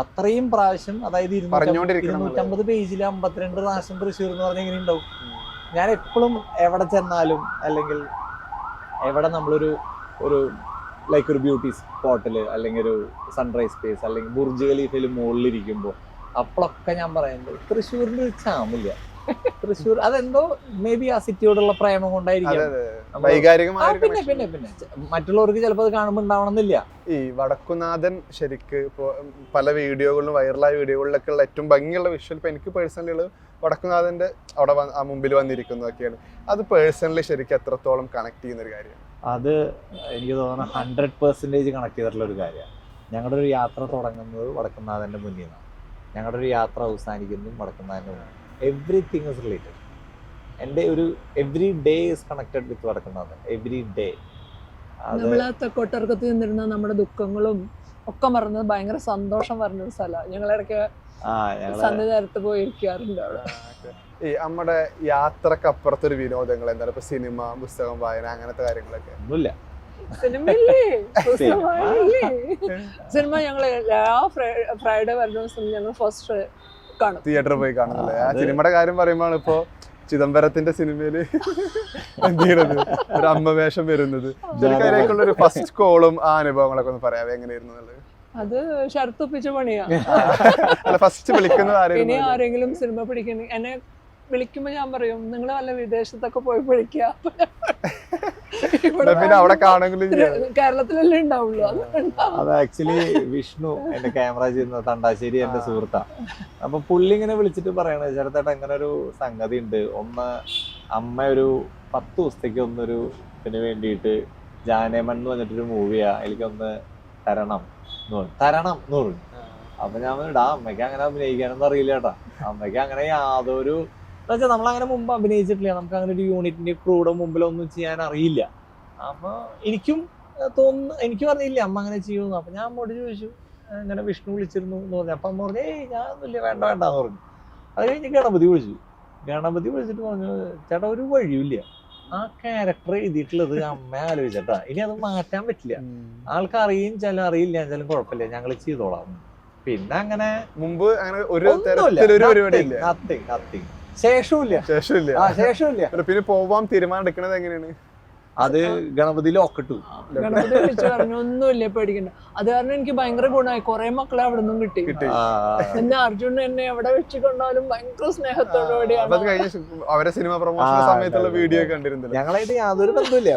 അത്രയും പ്രാവശ്യം അതായത് ഇരുന്നൂറ്റമ്പത് പേജിൽ അമ്പത്തിരണ്ട് പ്രാവശ്യം തൃശ്ശൂർ എന്ന് പറഞ്ഞാൽ എങ്ങനെ ഉണ്ടാവും ഞാൻ എപ്പോഴും എവിടെ ചെന്നാലും അല്ലെങ്കിൽ എവിടെ നമ്മളൊരു ഒരു ലൈക്ക് ഒരു ബ്യൂട്ടി സ്പോട്ടിൽ അല്ലെങ്കിൽ ഒരു സൺറൈസ് സ്പേസ് അല്ലെങ്കിൽ ബുർജ് ഖലീഫയിൽ മുകളിലിരിക്കുമ്പോൾ അപ്പോഴൊക്കെ ഞാൻ പറയുന്നത് തൃശ്ശൂരിന്റെ ഒരു ചാമില്ല തൃശ്ശൂർ അതെന്തോ മേ ബി ആ സിറ്റിയോടുള്ള പ്രേമം കൊണ്ടായിരിക്കും. പിന്നെ പിന്നെ പിന്നെ. മറ്റുള്ളവർക്ക് ചിലപ്പോൾ അത് കാണുമ്പോൾ ഉണ്ടാവണമെന്നില്ല. ഈ വടക്കുനാഥൻ ശരിക്ക് ഇപ്പോൾ പല വീഡിയോകളിലും വൈറലായ വീഡിയോകളിലൊക്കെ ഉള്ള ഏറ്റവും ഭംഗിയുള്ള വിഷ്വൽ ഇപ്പൊ എനിക്ക് പേഴ്സണലി ഉള്ളത് വടക്കുനാഥന്റെ അവിടെ ആ മുമ്പിൽ വന്നിരിക്കുന്നതൊക്കെയാണ്. അത് പേഴ്സണലി ശരിക്കും എത്രത്തോളം കണക്ട് ചെയ്യുന്ന ഒരു കാര്യമാണ്. അത് എനിക്ക് തോന്നുന്നു ഹൺഡ്രഡ് പെർസെന്റേജ് കണക്ട് ചെയ്തിട്ടുള്ള ഒരു കാര്യമാണ്. ഞങ്ങളുടെ ഒരു യാത്ര തുടങ്ങുന്നത് വടക്കുന്നാഥന്റെ മുന്നിൽ നിന്നാണ്. ഞങ്ങളുടെ ഒരു യാത്ര അവസാനിക്കുന്നതും വടക്കുന്നാഥന്റെ മുന്നിൽ. എവറിത്തിങ് ഇസ് റിലേറ്റഡ് എന്റെ ഒരു every day is connected with നടക്കുന്നതാണ് എവറി ഡേ നമ്മൾ നിന്നിരുന്ന നമ്മുടെ ദുഃഖങ്ങളും ഒക്കെ മറന്നത് ഭയങ്കര സന്തോഷം പറഞ്ഞ ഒരു സ്ഥലമാണ് ഞങ്ങൾ ഇടയ്ക്ക് ആ ഞങ്ങൾ സന്ധ്യ നേരത്ത് പോയിരിക്കാറുണ്ട് അവിടെ. ഈ നമ്മുടെ യാത്രക്കപ്പുറത്തൊരു വിനോദങ്ങൾ എന്താണ്? ഇപ്പൊ സിനിമ പുസ്തകം വായന അങ്ങനത്തെ കാര്യങ്ങളൊക്കെ. ഒന്നുമില്ല. സിനിമ. ഞങ്ങൾ എല്ലാ ഫ്രൈഡേ വരുന്ന ദിവസം ഞങ്ങൾ ഫസ്റ്റ് തിയേറ്ററിൽ പോയി കാണുന്നില്ലേ? ആ സിനിമയുടെ കാര്യം പറയുമ്പോൾ ഇപ്പോ ചിദംബരത്തിന്റെ സിനിമയിൽ എന്ത് ചെയ്യണത് ഒരു അമ്മ വേഷം വരുന്നത്. ശരിക്കും അതിലേക്കുള്ള ഒരു ഫസ്റ്റ് കോളും ആ അനുഭവങ്ങളൊക്കെ ഒന്ന് പറയാം എങ്ങനെയായിരുന്നു എന്നുള്ളത് അത് ഷർത്തുപ്പിച്ച പണിയാ. അല്ല ഫസ്റ്റ് വിളിക്കുന്നത് ഇനി ആരെങ്കിലും സിനിമ പിടിക്കണ എന്നെ വിളിക്കുമ്പോ ഞാൻ പറയും നിങ്ങൾ വല്ല വിദേശത്തൊക്കെ പോയി പിടിക്കുക ഇവിടെ പിന്നെ അവിടെ കേരളത്തിലല്ലേ ഉണ്ടാവുള്ളൂ. അത് ആക്ച്വലി വിഷ്ണു എന്റെ ക്യാമറ ചെയ്യുന്ന തണ്ടാശ്ശേരി എന്റെ സുഹൃത്താ. അപ്പൊ പുള്ളി ഇങ്ങനെ വിളിച്ചിട്ട് പറയണത് ചേട്ടത്തേട്ട അങ്ങനെ ഒരു സംഗതി ഉണ്ട്. ഒന്ന് അമ്മ ഒരു പത്ത് ദിവസത്തേക്ക് ഒന്നൊരു ഇതിന് വേണ്ടിയിട്ട് ജാനേമൻ എന്ന് പറഞ്ഞിട്ടൊരു മൂവിയാ എനിക്കൊന്ന് തരണം എന്ന് പറഞ്ഞു. തരണം എന്ന് പറഞ്ഞു. അപ്പൊ ഞാൻ പറഞ്ഞു, "ഡാ അമ്മയ്ക്ക് അങ്ങനെ അഭിനയിക്കാനൊന്നും അറിയില്ല ചേട്ടാ അമ്മയ്ക്ക് അങ്ങനെ യാതൊരു വെച്ചാൽ നമ്മളങ്ങനെ മുമ്പ് അഭിനയിച്ചിട്ടില്ല. നമുക്ക് അങ്ങനെ ഒരു യൂണിറ്റിന്റെ ക്രൂടെ മുമ്പിലൊന്നും ചെയ്യാൻ അറിയില്ല. അപ്പൊ എനിക്കും തോന്നുന്നു എനിക്കും അറിയില്ല അമ്മ അങ്ങനെ ചെയ്യുമെന്ന്. അപ്പൊ ഞാൻ അമ്മോട് ചോദിച്ചു ഇങ്ങനെ വിഷ്ണു വിളിച്ചിരുന്നു എന്ന് പറഞ്ഞു. അപ്പൊ അമ്മ പറഞ്ഞു ഏയ് ഞാനൊന്നുമില്ല വേണ്ട വേണ്ട എന്ന് പറഞ്ഞു. അത് കഴിഞ്ഞ് ഗണപതി വിളിച്ചു. ഗണപതി വിളിച്ചിട്ട് പറഞ്ഞു ചേട്ടാ ഒരു വഴിയുമില്ല. ആ ക്യാരക്ടർ എഴുതിയിട്ടുള്ളത് അമ്മ ആലോചിച്ചേട്ടാ. ഇനി അത് മാറ്റാൻ പറ്റില്ല. ആൾക്ക് അറിയും ചില അറിയില്ല. ചില കുഴപ്പമില്ല. ഞങ്ങൾ ചെയ്തോളാം. പിന്നെ അങ്ങനെ മുമ്പ് അങ്ങനെ ഒരു നത്തിങ് നത്തിങ് ശേഷമില്ല ശേഷമില്ല ആ ശേഷമില്ല പിന്നെ പോവാൻ തീരുമാനം എടുക്കണത് എങ്ങനെയാണ്? അത് ഗണപതി ലോക്കിട്ടു ഗണപതി വിളിച്ചു പറഞ്ഞു ഒന്നുമില്ല പേടിക്കണ്ട അത് കാരണം എനിക്ക് ഭയങ്കര ഗുണമായി. കുറെ മക്കളെ അവിടെ നിന്നും കിട്ടി. എന്നെ അർജുൻ എന്നെ എവിടെ വെച്ച് കൊണ്ടാലും ഭയങ്കര സ്നേഹത്തോടുകൂടിയാണ്. കഴിഞ്ഞ അവരെ സിനിമ പ്രൊമോഷൻ സമയത്തുള്ള വീഡിയോ. കണ്ടിരുന്നില്ല. ഞങ്ങളായിട്ട് യാതൊരു ബന്ധമില്ല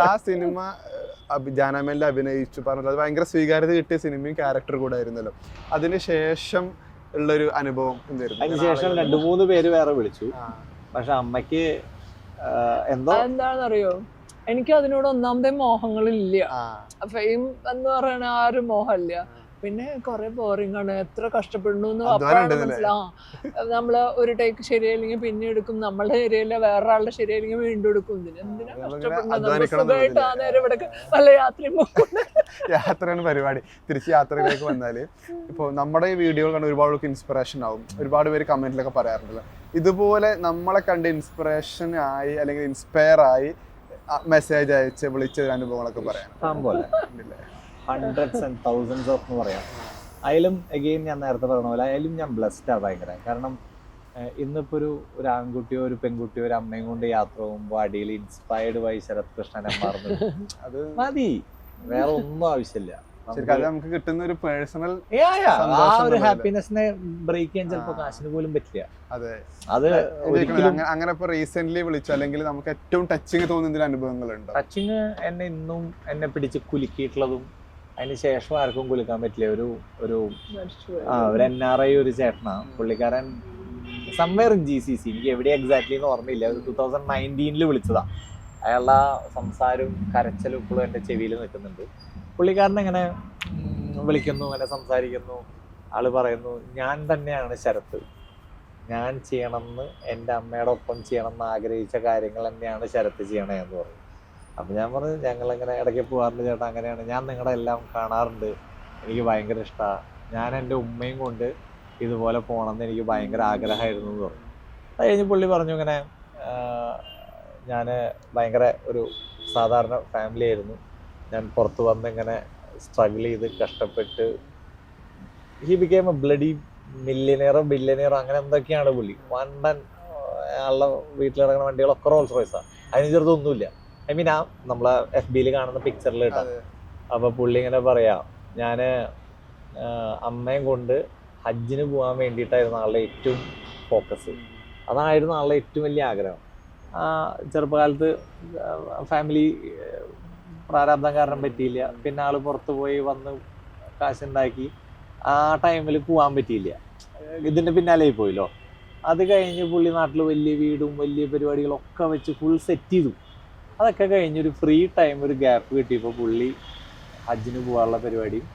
ആ സിനിമ ജാനാമേലിൽ അഭിനയിച്ചു പറഞ്ഞത് അത് ഭയങ്കര സ്വീകാര്യത കിട്ടിയ സിനിമയും ക്യാരക്ടർ കൂടെ ആയിരുന്നല്ലോ. അതിനുശേഷം ഉള്ളൊരു അനുഭവം എന്തായിരുന്നു? അതിനുശേഷം രണ്ടു മൂന്ന് പേര് വേറെ വിളിച്ചു. പക്ഷെ അമ്മയ്ക്ക് എന്തോ? എന്താണെന്നറിയോ എനിക്ക് അതിനോട് ഒന്നാമതേ മോഹങ്ങളില്ല. ഫെയിം എന്ന് പറയുന്ന ആ ഒരു മോഹമില്ല. പിന്നെ കുറെ ബോറിംഗ് ആണ്. എത്ര കഷ്ടപ്പെടുന്നു ഉണ്ടല്ലേ? നമ്മൾ ഒരു ടേക്ക് ശരിയായില്ലെങ്കിൽ പിന്നെ എടുക്കും. നമ്മളുടെ ശരിയല്ല വേറൊരാളുടെ ശരിയായില്ലെങ്കിൽ വീണ്ടും എടുക്കും. ഇതിന് എന്തിനാ കഷ്ടപ്പെടുന്നത്? ആ? നേരം ഇവിടെ യാത്രയും യാത്രയാണ് പരിപാടി. തിരിച്ച് യാത്രയിലേക്ക് വന്നാൽ ഇപ്പോൾ നമ്മുടെ ഈ വീഡിയോ കണ്ട് ഒരുപാട് പേർക്ക് ഇൻസ്പിറേഷൻ ആവും. ഒരുപാട് പേര് കമന്റിലൊക്കെ പറയാറുണ്ടല്ലോ. ഇതുപോലെ നമ്മളെ കണ്ട് ഇൻസ്പിറേഷൻ ആയി അല്ലെങ്കിൽ ഇൻസ്പയർ ആയി മെസ്സേജ് അയച്ച് വിളിച്ച ഒരു അനുഭവങ്ങളൊക്കെ പറയാൻ പോലെ. ഹൺഡ്രഡ്സ് ആൻഡ് തൗസൻഡ്സ് ഓഫ് എന്ന് പറയാം. അതിലും അഗെയിൻ ഞാൻ നേരത്തെ പറഞ്ഞ പോലെ അതിലും ഞാൻ ബ്ലെസ്ഡ് ആണ് ഭയങ്കര. കാരണം ഇന്നിപ്പോൾ ഇന്നിപ്പോ ഒരു ഒരു ആൺകുട്ടിയോ ഒരു പെൺകുട്ടിയോ ഒരു അമ്മയും കൊണ്ട് യാത്ര പോകുമ്പോൾ അടിയിൽ ഇൻസ്പയർഡ് ബൈ ശരത് കൃഷ്ണനെ മാറുന്നു അത് മതി. വേറെ ഒന്നും ആവശ്യമില്ല. നമുക്ക് കിട്ടുന്ന ഒരു പേഴ്സണൽ. ആ ഒരു ഹാപ്പിനെസിനെ ബ്രേക്ക് ചെയ്യാൻ ചിലപ്പോ ആ. കാശിന് പോലും പറ്റില്ല. അതെ. അത് ഒരിക്കലും അങ്ങനെ അങ്ങനെ ഇപ്പൊ റീസെന്റ് വിളിച്ചു. അല്ലെങ്കിൽ നമുക്ക് ഏറ്റവും ടച്ചിങ് തോന്നുന്ന അനുഭവങ്ങളുണ്ട്. ടച്ചിങ് എന്നെ ഇന്നും എന്നെ പിടിച്ച് കുലുക്കിയിട്ടുള്ളതും അതിന് ശേഷം ആർക്കും കുലുക്കാൻ പറ്റില്ല. ഒരു ഒരു ആ ഒരു എൻ ആർ ഐ ഒരു ചേട്ടനാണ് പുള്ളിക്കാരൻ somewhere in G C C എനിക്ക് എവിടെ എക്സാക്ട്ലി എന്ന് ഓർമ്മയില്ല. ഒരു ടൂ തൗസൻഡ് നയന്റീനിൽ വിളിച്ചതാ. അയാളുടെ ആ സംസാരവും കരച്ചലും ഇപ്പോഴും എന്റെ ചെവിയിൽ നിൽക്കുന്നുണ്ട്. പുള്ളിക്കാരൻ എങ്ങനെ വിളിക്കുന്നു അങ്ങനെ സംസാരിക്കുന്നു. ആൾ പറയുന്നു ഞാൻ തന്നെയാണ് ശരത്ത്. ഞാൻ ചെയ്യണമെന്ന് എന്റെ അമ്മയുടെ ഒപ്പം ചെയ്യണമെന്ന് ആഗ്രഹിച്ച കാര്യങ്ങൾ തന്നെയാണ് ശരത്ത് ചെയ്യണേ എന്ന് പറഞ്ഞു. അപ്പം ഞാൻ പറഞ്ഞു ഞങ്ങളിങ്ങനെ ഇടയ്ക്ക് പോകാറുണ്ട് ചേട്ടാ? അങ്ങനെയാണ്. ഞാൻ നിങ്ങളുടെ എല്ലാം കാണാറുണ്ട്. എനിക്ക് ഭയങ്കര ഇഷ്ടാ. ഞാൻ എന്റെ ഉമ്മയും കൊണ്ട് ഇതുപോലെ പോകണമെന്ന് എനിക്ക് ഭയങ്കര ആഗ്രഹമായിരുന്നു എന്ന് പറഞ്ഞു. അത് കഴിഞ്ഞ് പുള്ളി പറഞ്ഞു ഇങ്ങനെ ഞാൻ ഭയങ്കര ഒരു സാധാരണ ഫാമിലി ആയിരുന്നു. ഞാൻ പുറത്ത് വന്ന് ഇങ്ങനെ സ്ട്രഗിൾ ചെയ്ത് കഷ്ടപ്പെട്ട് ഹി ബിക്കേം എ ബ്ലഡി മില്യനിയറോ ബില്യനിയറോ അങ്ങനെ എന്തൊക്കെയാണ് പുള്ളി? വണ്ടൻ വീട്ടിൽ വീട്ടിലിറങ്ങുന്ന വണ്ടികളൊക്കെ റോൾസ് റോയ്സാണ് അതിന് ചെറുതൊന്നുമില്ല. ഐ മീൻ ആ നമ്മളെ എഫ് ബിയിൽ കാണുന്ന പിക്ചറിൽ കേട്ടോ. അപ്പൊ പുള്ളി ഇങ്ങനെ പറയാ ഞാൻ അമ്മയും കൊണ്ട് ഹജ്ജിന് പോകാൻ വേണ്ടിയിട്ടായിരുന്നു ആളുടെ ഏറ്റവും ഫോക്കസ് അതായിരുന്നു ആളുടെ ഏറ്റവും വലിയ ആഗ്രഹം. ആ ചെറുപ്പകാലത്ത് ഫാമിലി പ്രാരാബ്ദം കാരണം പറ്റിയില്ല. പിന്നെ ആൾ പുറത്തു പോയി വന്ന് കാശുണ്ടാക്കി ആ ടൈമിൽ പോകാൻ പറ്റിയില്ല. ഇതിന്റെ പിന്നാലെ പോയില്ലോ. അത് കഴിഞ്ഞ് പുള്ളി നാട്ടിൽ വലിയ വീടും വലിയ പരിപാടികളൊക്കെ വെച്ച് ഫുൾ സെറ്റ് ചെയ്തു. അതൊക്കെ കഴിഞ്ഞ് ഒരു ഫ്രീ ടൈം ഒരു ഗ്യാപ്പ് കിട്ടിയപ്പോൾ പുള്ളി ഹജ്ജിന് പോകാനുള്ള പരിപാടിയും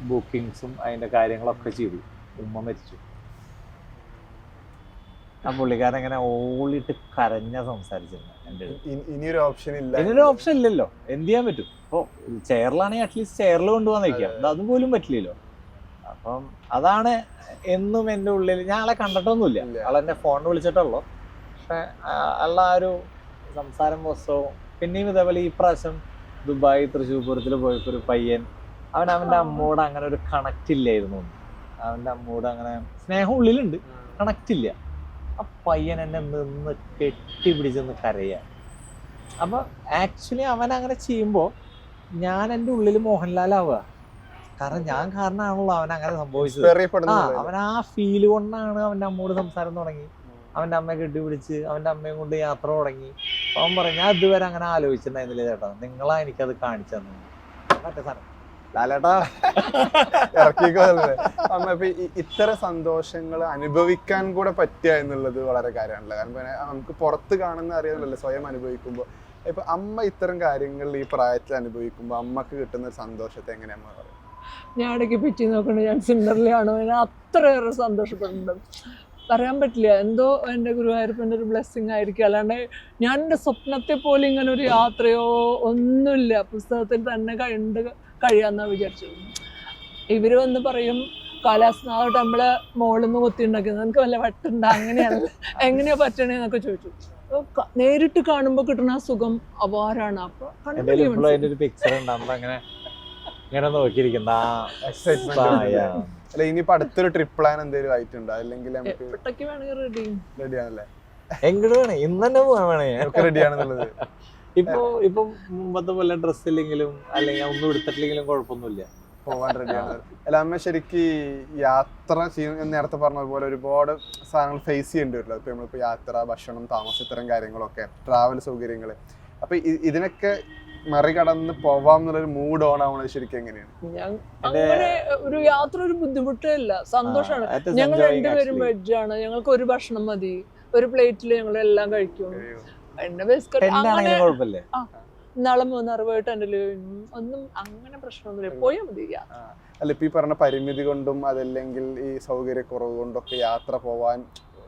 ബുക്കിങ്സും അതിന്റെ കാര്യങ്ങളൊക്കെ ചെയ്തു. ഉമ്മ മരിച്ചു. ആ പുള്ളിക്കാരൻ ഇങ്ങനെ ഓളിട്ട് കരഞ്ഞ സംസാരിച്ചിരുന്നു ഇനിയൊരു ഓപ്ഷൻ ഇല്ല. ഇനിയൊരു ഓപ്ഷൻ ഇല്ലല്ലോ. എന്ത് ചെയ്യാൻ പറ്റും? ഇപ്പോൾ ചെയറിലാണെങ്കിൽ അറ്റ്ലീസ്റ്റ് ചെയറിൽ കൊണ്ടുപോകാൻ നിൽക്കാം. അത്. പോലും പറ്റില്ലല്ലോ. അപ്പം അതാണ് എന്നും എന്റെ ഉള്ളിൽ ഞാൻ ആളെ കണ്ടിട്ടൊന്നുമില്ല. ആളെന്നെ ഫോണിൽ വിളിച്ചിട്ടുള്ളൂ പക്ഷെ ഉള്ള ആ ഒരു സംസാരം പുസ്തകവും പിന്നെയും ഇതേപോലെ ഈ പ്രാവശ്യം ദുബായ് തൃശ്ശൂർ പൂരത്തിൽ പോയപ്പോൾ ഒരു പയ്യൻ അവൻ അവന്റെ അമ്മോട് അങ്ങനെ ഒരു കണക്റ്റ് ഇല്ലായിരുന്നു. അവന്റെ അമ്മോട് അങ്ങനെ സ്നേഹം ഉള്ളിലുണ്ട്. കണക്റ്റ് ഇല്ല. ആ പയ്യൻ എന്നെ നിന്ന് കെട്ടിപ്പിടിച്ചെന്ന് കരയാ. അപ്പൊ ആക്ച്വലി അവൻ അങ്ങനെ ചെയ്യുമ്പോ ഞാൻ എന്റെ ഉള്ളിൽ മോഹൻലാലാവുക കാരണം ഞാൻ കാരണമാണല്ലോ അവൻ അങ്ങനെ സംഭവിച്ചത്. ആ അവൻ ആ ഫീൽ കൊണ്ടാണ് അവന്റെ അമ്മോട് സംസാരം തുടങ്ങി. അവന്റെ അമ്മയെ കെട്ടിപ്പിടിച്ച് അവന്റെ അമ്മയും കൊണ്ട് യാത്ര തുടങ്ങി. അവൻ പറഞ്ഞു ഞാൻ ഇതുവരെ അങ്ങനെ ആലോചിച്ചിട്ടുണ്ടായിരുന്നില്ല ചേട്ടാ. നിങ്ങളാ എനിക്കത് കാണിച്ചു തന്നെ മറ്റേ സാധനം. ലാലേട്ടാ അമ്മ ഇപ്പൊ ഇത്തരം സന്തോഷങ്ങൾ അനുഭവിക്കാൻ കൂടെ പറ്റുക എന്നുള്ളത് വളരെ കാര്യമാണല്ലോ. കാരണം പിന്നെ നമുക്ക് പുറത്ത് കാണുന്ന അറിയാമല്ലോ സ്വയം അനുഭവിക്കുമ്പോൾ ഇപ്പൊ അമ്മ ഇത്തരം കാര്യങ്ങൾ ഈ പ്രായത്തിൽ അനുഭവിക്കുമ്പോൾ അമ്മയ്ക്ക് കിട്ടുന്ന സന്തോഷത്തെ എങ്ങനെയാ അമ്മ പറയുക ഞാൻ ഇടയ്ക്ക് പിറ്റി നോക്കണ്ട ഞാൻ സിൻഡറിലാണ് ഞാൻ അത്രയേറെ സന്തോഷപ്പെടുന്നുണ്ട്. പറയാൻ പറ്റില്ല. എന്തോ എന്റെ ഗുരുവായൂരപ്പന്റെ ഒരു ബ്ലെസ്സിങ് ആയിരിക്കും. അല്ലാണ്ട് ഞാൻ എന്റെ സ്വപ്നത്തെ പോലെ ഇങ്ങനെ ഒരു യാത്രയോ ഒന്നുമില്ല. പുസ്തകത്തിൽ തന്നെ കണ്ട് കഴിയാമെന്നാണ് വിചാരിച്ചത്. ഇവർ വന്ന് പറയും കാലാസ്നാഥ ടെമ്പിൾ മോളിൽ നിന്ന് കൊത്തിണ്ടാക്കിയത്. നിനക്ക് വല്ല വട്ടുണ്ട്? അങ്ങനെയല്ല എങ്ങനെയാ പറ്റണേന്നൊക്കെ ചോദിച്ചു. നേരിട്ട് കാണുമ്പോൾ കിട്ടുന്ന ആ സുഖം അപാരാണ്. അപ്പൊ ഒരു പിക്ചർ ഉണ്ട്. അമ്മ അങ്ങനെ ഇങ്ങനെ നോക്കിയിരിക്കുന്ന. അല്ല ഇനിയിപ്പോ അടുത്തൊരു ട്രിപ്പ് പ്ലാൻ എന്തെങ്കിലും ആയിട്ടുണ്ടോ? അല്ലെങ്കിൽ നമുക്ക് റെഡി ആണല്ലേ? എങ്ങോട്ട് വേണേ? ഇന്ന് തന്നെ പോവാൻ വേണേ. ഒക്കെ റെഡി ആണെന്നുള്ളത്. ഇപ്പൊ ഇപ്പൊ മുമ്പത്തെ പോലെ ഡ്രസ് ഇല്ലെങ്കിലും അല്ലെങ്കിൽ ഒന്നും എടുത്തിട്ടില്ലെങ്കിലും കുഴപ്പമൊന്നുമില്ല. പോവാൻ റെഡിയാണ് അല്ല അമ്മ ശരിക്ക് യാത്ര ചെയ്യുന്ന നേരത്തെ പറഞ്ഞ പോലെ ഒരുപാട് സാധനങ്ങൾ ഫേസ് ചെയ്യേണ്ടി വരില്ല ഇപ്പൊ നമ്മളിപ്പോ യാത്ര ഭക്ഷണം താമസം ഇത്തരം കാര്യങ്ങളൊക്കെ ട്രാവൽ സൗകര്യങ്ങൾ അപ്പൊ ഇതിനൊക്കെ മറികടന്ന് പോവാം എന്നുള്ളൊരു മൂഡ് ഓൺ ആവണത് ശരിക്കും എങ്ങനെയാണ്? ഞാൻ അങ്ങനെ ഒരു യാത്ര ഒരു ബുദ്ധിമുട്ടില്ല സന്തോഷമാണ് ഞങ്ങൾ രണ്ടുപേരും. വെജാണ് ഞങ്ങൾക്ക് ഒരു ഭക്ഷണം മതി. ഒരു പ്ലേറ്റിൽ ഞങ്ങൾ എല്ലാം കഴിക്കും ബിസ്ക്കറ്റ് അങ്ങനെ നാളെ മൂന്നാർ പോയിട്ട് എന്റെ ഒന്നും അങ്ങനെ പ്രശ്നമൊന്നുമില്ല. പോയാൽ മതി. അല്ല ഇപ്പൊ ഈ പറഞ്ഞ പരിമിതി കൊണ്ടും അതല്ലെങ്കിൽ ഈ സൗകര്യക്കുറവ് കൊണ്ടൊക്കെ യാത്ര പോവാൻ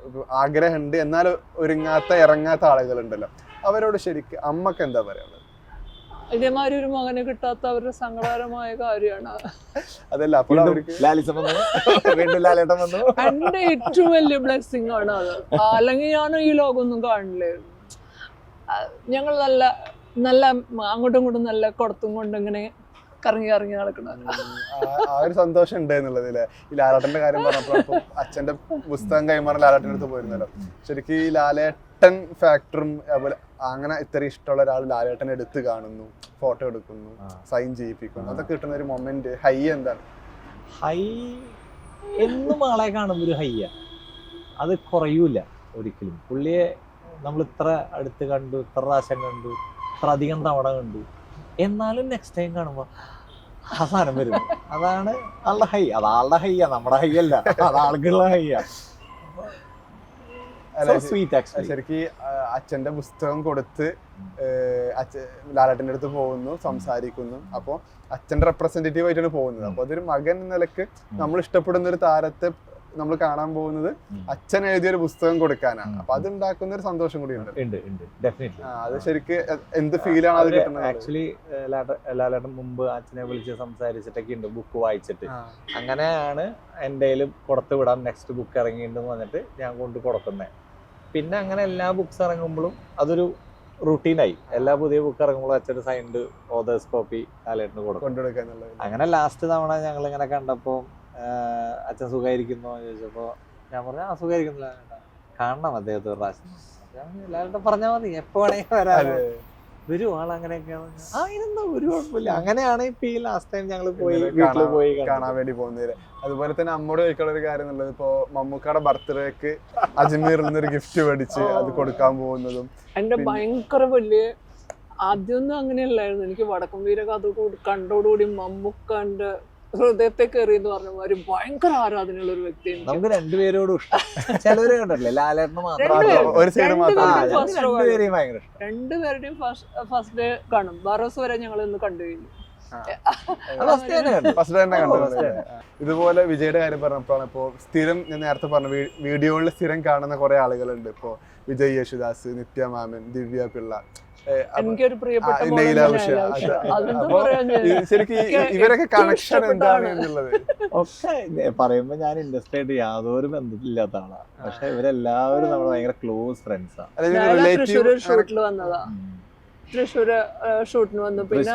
ഒരു ആഗ്രഹമുണ്ട്. എന്നാൽ ഒരുങ്ങാത്ത ഇറങ്ങാത്ത ആളുകളുണ്ടല്ലോ. അവരോട് ശരിക്കും അമ്മയ്ക്ക് എന്താ പറയാനുള്ളത്? ഇതേമാതിരി ഒരു മകനെ കിട്ടാത്ത അവരുടെ സങ്കടകരമായ കാര്യമാണ്. അതല്ല അപ്പോൾ അവർക്ക് ലാലിസം വന്നു. വീണ്ടും ലാലേട്ടൻ വന്നു. എന്റെ ഏറ്റവും വലിയ ബ്ലെസ്സിങ് ആണ് അത്. അല്ലെങ്കിൽ ഞാൻ ഈ ലോകമൊന്നും കാണില്ലായിരുന്നു ഞങ്ങൾ നല്ല നല്ല അങ്ങോട്ടും ഇങ്ങോട്ടും നല്ല കൊടുത്തും കൊണ്ട് ഇങ്ങനെ കറങ്ങി കറങ്ങി നടക്കണം ആ- ഒരു സന്തോഷം ഉണ്ട് എന്നുള്ളത് അല്ലേ ഈ ലാലേട്ടന്റെ കാര്യം പറഞ്ഞപ്പോൾ അച്ഛന്റെ പുസ്തകം കൈമാറാൻ ലാലേട്ടന്റെ അടുത്ത് പോയിരുന്നല്ലോ. ശരിക്കും ഈ ലാലേട്ടൻ ഫാക്ടറും അതുപോലെ അങ്ങനെ ഇത്ര ഇഷ്ടമുള്ള ഒരാൾ ലാലേട്ടനെ എടുത്ത് കാണുന്നു ഫോട്ടോ എടുക്കുന്നു സൈൻ ചെയ്യിപ്പിക്കുന്നു. അതൊക്കെ കിട്ടുന്ന ഒരു മൊമെന്റ് ഹൈ എന്താണ്? ഹൈ എന്നും ആളെ കാണുന്ന ഒരു ഹൈയ. അത് കുറയൂല ഒരിക്കലും. പുള്ളിയെ നമ്മൾ ഇത്ര അടുത്ത് കണ്ടു ഇത്ര പ്രാവശ്യം കണ്ടു ഇത്ര അധികം തവണ കണ്ടു. എന്നാലും നെക്സ്റ്റ് ടൈം കാണുമ്പോൾ ആ സാധനം വരും. അതാണ് ആളുടെ ഹൈ. അത് ആളുടെ ഹൈയ നമ്മുടെ ഹൈ അല്ല അത് ആൾക്കുള്ള ഹൈയ. ശരിക്കും അച്ഛന്റെ പുസ്തകം കൊടുത്ത് ലാലാട്ടിന്റെ അടുത്ത് പോകുന്നു സംസാരിക്കുന്നു. അപ്പോൾ അച്ഛന്റെ റെപ്രസെന്റേറ്റീവ് ആയിട്ടാണ് പോകുന്നത്. അപ്പൊ അതൊരു മകൻ എന്ന നിലയ്ക്ക് നമ്മൾ ഇഷ്ടപ്പെടുന്ന ഒരു താരത്തെ നമ്മൾ കാണാൻ പോകുന്നത് അച്ഛൻ എഴുതിയ ഒരു പുസ്തകം കൊടുക്കാനാണ്. അപ്പൊ അത് ഉണ്ടാക്കുന്ന ഒരു സന്തോഷം കൂടി ഉണ്ട്. അത് ശരിക്ക് എന്ത് ഫീലാണ് അത് കിട്ടുന്നത്? ആക്ച്വലി ലാലാട്ടൻ മുമ്പ് അച്ഛനെ വിളിച്ച് സംസാരിച്ചിട്ടൊക്കെ ഉണ്ട് ബുക്ക് വായിച്ചിട്ട്. അങ്ങനെയാണ് എന്റെ കയ്യിൽ കൊടുത്തു വിടാം നെക്സ്റ്റ് ബുക്ക് ഇറങ്ങിയിട്ടുണ്ടെന്ന് പറഞ്ഞിട്ട് ഞാൻ കൊണ്ട് കൊടുക്കുന്നത്. പിന്നെ അങ്ങനെ എല്ലാ ബുക്സ് ഇറങ്ങുമ്പോഴും അതൊരു റുട്ടീനായി എല്ലാ പുതിയ ബുക്ക് ഇറങ്ങുമ്പോഴും അച്ഛന്റെ സൈൻഡ് ഓതേഴ്സ് കോപ്പി കാലേട്ടിന് കൊടുക്കും. അങ്ങനെ ലാസ്റ്റ് തവണ ഞങ്ങൾ ഇങ്ങനെ കണ്ടപ്പോൾ അച്ഛൻ സുഖമായിരിക്കുന്നോ ചോദിച്ചപ്പോൾ ഞാൻ പറഞ്ഞു ആ സുഖമായിരിക്കുന്നില്ല കാണണം അദ്ദേഹത്തെ ഒരു പ്രാവശ്യം. എല്ലാവരുടെ പറഞ്ഞാൽ മതി. എപ്പോ വേണമെങ്കിൽ വരാം. അതെ. വരും ആൾ അങ്ങനെയൊക്കെയാണ് ആ ഇതെന്താ ഒരു കുഴപ്പമില്ല. അങ്ങനെയാണ് ഇപ്പൊ ഈ ലാസ്റ്റ് ടൈം ഞങ്ങൾ പോയി വീട്ടിൽ പോയി കാണാൻ വേണ്ടി പോകുന്നത് അതുപോലെ തന്നെ അമ്മോട് ചോദിക്കാനുള്ള ഒരു കാര്യം എന്നുള്ളത് ഇപ്പോ മമ്മൂക്കയുടെ ബർത്ത്ഡേക്ക് അജ്മീറിൽ നിന്ന് ഒരു ഗിഫ്റ്റ് മേടിച്ച് അത് കൊടുക്കാൻ പോകുന്നതും എന്റെ ഭയങ്കര വലിയ ആദ്യമൊന്നും അങ്ങനെയല്ലായിരുന്നു. എനിക്ക് വടക്കം വീരക അത് കൂടി- കണ്ടോടുകൂടി മമ്മൂക്കന്റെ ഹൃദയത്തെ കയറി എന്ന് പറഞ്ഞ മാതിരി ഭയങ്കര ആരാധനയുള്ള ഒരു വ്യക്തിയാണ് നമുക്ക് രണ്ടുപേരോടും ഇഷ്ടം. ചിലവര് കണ്ടല്ലേ ലാലേട്ടന് മാത്രം രണ്ടുപേരുടെയും ഫസ്റ്റ് ഡേ കാണും. ബാറോസ് വരെ ഞങ്ങൾ ഇന്ന് കണ്ടു കഴിഞ്ഞു. ഇതുപോലെ വിജയുടെ കാര്യം പറഞ്ഞപ്പോഴാണ് ഇപ്പോ സ്ഥിരം ഞാൻ നേരത്തെ പറഞ്ഞു വീഡിയോയിൽ വീഡിയോകളിൽ സ്ഥിരം കാണുന്ന കുറെ ആളുകളുണ്ട്. ഇപ്പോ വിജയ് യേശുദാസ് നിത്യ മാമൻ ദിവ്യ പിള്ള എനിക്കൊരു പ്രിയപ്പെട്ട ഇവരൊക്കെ കണക്ഷൻ എന്താണ് എന്നുള്ളത്? ഒക്കെ പറയുമ്പോ ഞാൻ ഇൻഡസ്ട്രി ആയിട്ട് യാതൊരു ബന്ധത്തിലില്ലാത്ത ആളാണ് പക്ഷെ ഇവരെല്ലാവരും നമ്മൾ ഭയങ്കര ക്ലോസ് ഫ്രണ്ട്സാണ് ഷൂട്ടിൽ വന്നതാ. തൃശ്ശൂര് ഷൂട്ടിന് വന്നു. പിന്നെ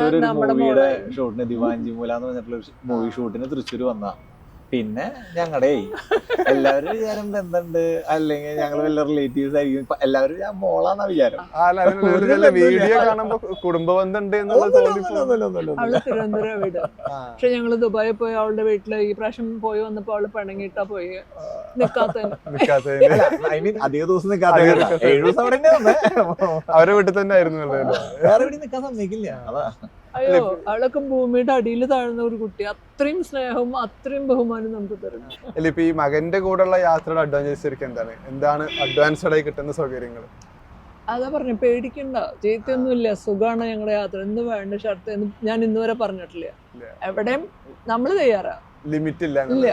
നമ്മുടെ ഷൂട്ടിന് ദിവാഞ്ചി മൂല എന്ന് പറഞ്ഞിട്ടുള്ള മൂവി ഷൂട്ടിന് തൃശ്ശൂർ വന്ന പിന്നെ ഞങ്ങളുടെ എല്ലാവരും വിചാരം ബന്ധമുണ്ട് അല്ലെങ്കിൽ ഞങ്ങൾ വല്ല റിലേറ്റീവ്സ് ആയിരിക്കും. എല്ലാവരും ഞാൻ മോളാന്ന വിചാരം. വീഡിയോ കാണുമ്പോ കുടുംബ. പക്ഷെ ഞങ്ങൾ ദുബായി പോയി അവളുടെ വീട്ടിൽ ഈ പ്രാവശ്യം പോയി വന്നപ്പോ അവൾ പിണങ്ങിയിട്ടാ പോയി. നിക്കാത്ത ഐ മീൻ അധിക ദിവസം നിൽക്കാത്ത ഏഴു ദിവസം അവിടെ തന്നെ വന്നേ. അവരെ വീട്ടിൽ തന്നെ ആയിരുന്നു വേറെ എവിടെ നിൽക്കാൻ സമ്മതിക്കില്ല. അതാ. അയ്യോ അവളൊക്കെ ഭൂമിയുടെ അടിയിൽ താഴ്ന്ന ഒരു കുട്ടി. അത്രയും സ്നേഹവും അത്രയും ബഹുമാനം നമുക്ക് തരണം അല്ല ഇപ്പൊ ഈ മകന്റെ കൂടെയുള്ള യാത്രയുടെ അഡ്വാൻസ് ശരിക്കും എന്താണ്? എന്താണ് അഡ്വാൻസ്ഡ് ആയി കിട്ടുന്ന സൗകര്യങ്ങൾ? അതാ പറഞ്ഞു പേടിക്കണ്ട. ചീത്തയൊന്നുമില്ല സുഖമാണ് ഞങ്ങളുടെ യാത്ര. എന്ത് വേണ്ട ഷർട്ട് എന്ന് ഞാൻ ഇന്ന് വരെ പറഞ്ഞിട്ടില്ല. എവിടെയും നമ്മൾ തയ്യാറാ. ലിമിറ്റ് ഇല്ല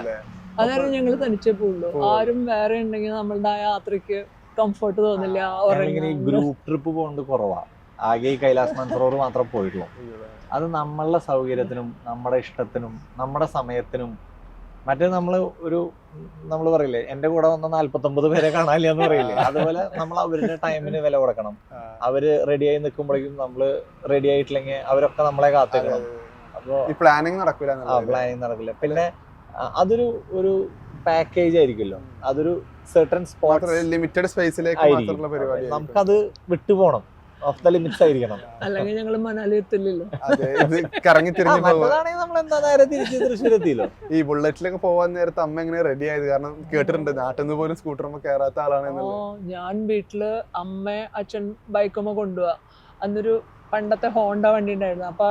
അതാണ് ഞങ്ങൾ തനിച്ചേ പോവുള്ളൂ. ആരും വേറെ ഉണ്ടെങ്കിൽ നമ്മളുടെ ആ യാത്രയ്ക്ക് കംഫർട്ട് തോന്നില്ല. ഗ്രൂപ്പ് ട്രിപ്പ് പോകുന്നത് കുറവാ. ആകെ ഈ കൈലാസ് മൻസറോർ മാത്രം പോയിട്ടുള്ളൂ. അത് നമ്മളുടെ സൗകര്യത്തിനും നമ്മുടെ ഇഷ്ടത്തിനും നമ്മുടെ സമയത്തിനും മറ്റേ നമ്മൾ ഒരു നമ്മൾ പറയില്ലേ എന്റെ കൂടെ വന്ന നാല്പത്തൊമ്പത് പേരെ കാണാനില്ല എന്ന് പറയില്ലേ? അതുപോലെ നമ്മൾ അവരുടെ ടൈമിന് വില കൊടുക്കണം. അവർ റെഡി ആയി നിൽക്കുമ്പോഴേക്കും നമ്മൾ റെഡി ആയിട്ടില്ലെങ്കിൽ അവരൊക്കെ നമ്മളെ കാത്തിരിക്കണം അപ്പോ ഈ പ്ലാനിങ് നടക്കില്ല ആ പ്ലാനിങ് നടക്കില്ല. പിന്നെ അതൊരു ഒരു പാക്കേജ് ആയിരിക്കുമല്ലോ. അതൊരു സെർട്ടൺ സ്പോട്ട് ലിമിറ്റഡ് സ്പേസിലേക്ക് നമുക്കത് വിട്ടുപോകണം. ഓഫ് ദ ലിമിറ്റ്സ് ആയിരിക്കണം. അല്ലെങ്കിൽ ഞങ്ങൾ മനാലി എത്തില്ലല്ലോ. കറങ്ങി തിരിഞ്ഞു പോവാ നമ്മൾ എന്താ നേരെ തിരിച്ച് തൃശ്ശൂർ എത്തിയല്ലോ. ഈ ബുള്ളറ്റിലൊക്കെ പോവാൻ നേരത്തെ അമ്മ എങ്ങനെ റെഡി ആയത്? കാരണം കേട്ടിട്ടുണ്ട് നാട്ടിൽ നിന്ന് പോലും സ്കൂട്ടറുമ്പോ കയറാത്ത ആളാണ് ഓ ഞാൻ വീട്ടിൽ അമ്മ അച്ഛൻ ബൈക്കുമ്മ കൊണ്ടുപോവാ. അന്നൊരു പണ്ടത്തെ ഹോണ്ട വണ്ടി ഉണ്ടായിരുന്നു. അപ്പൊ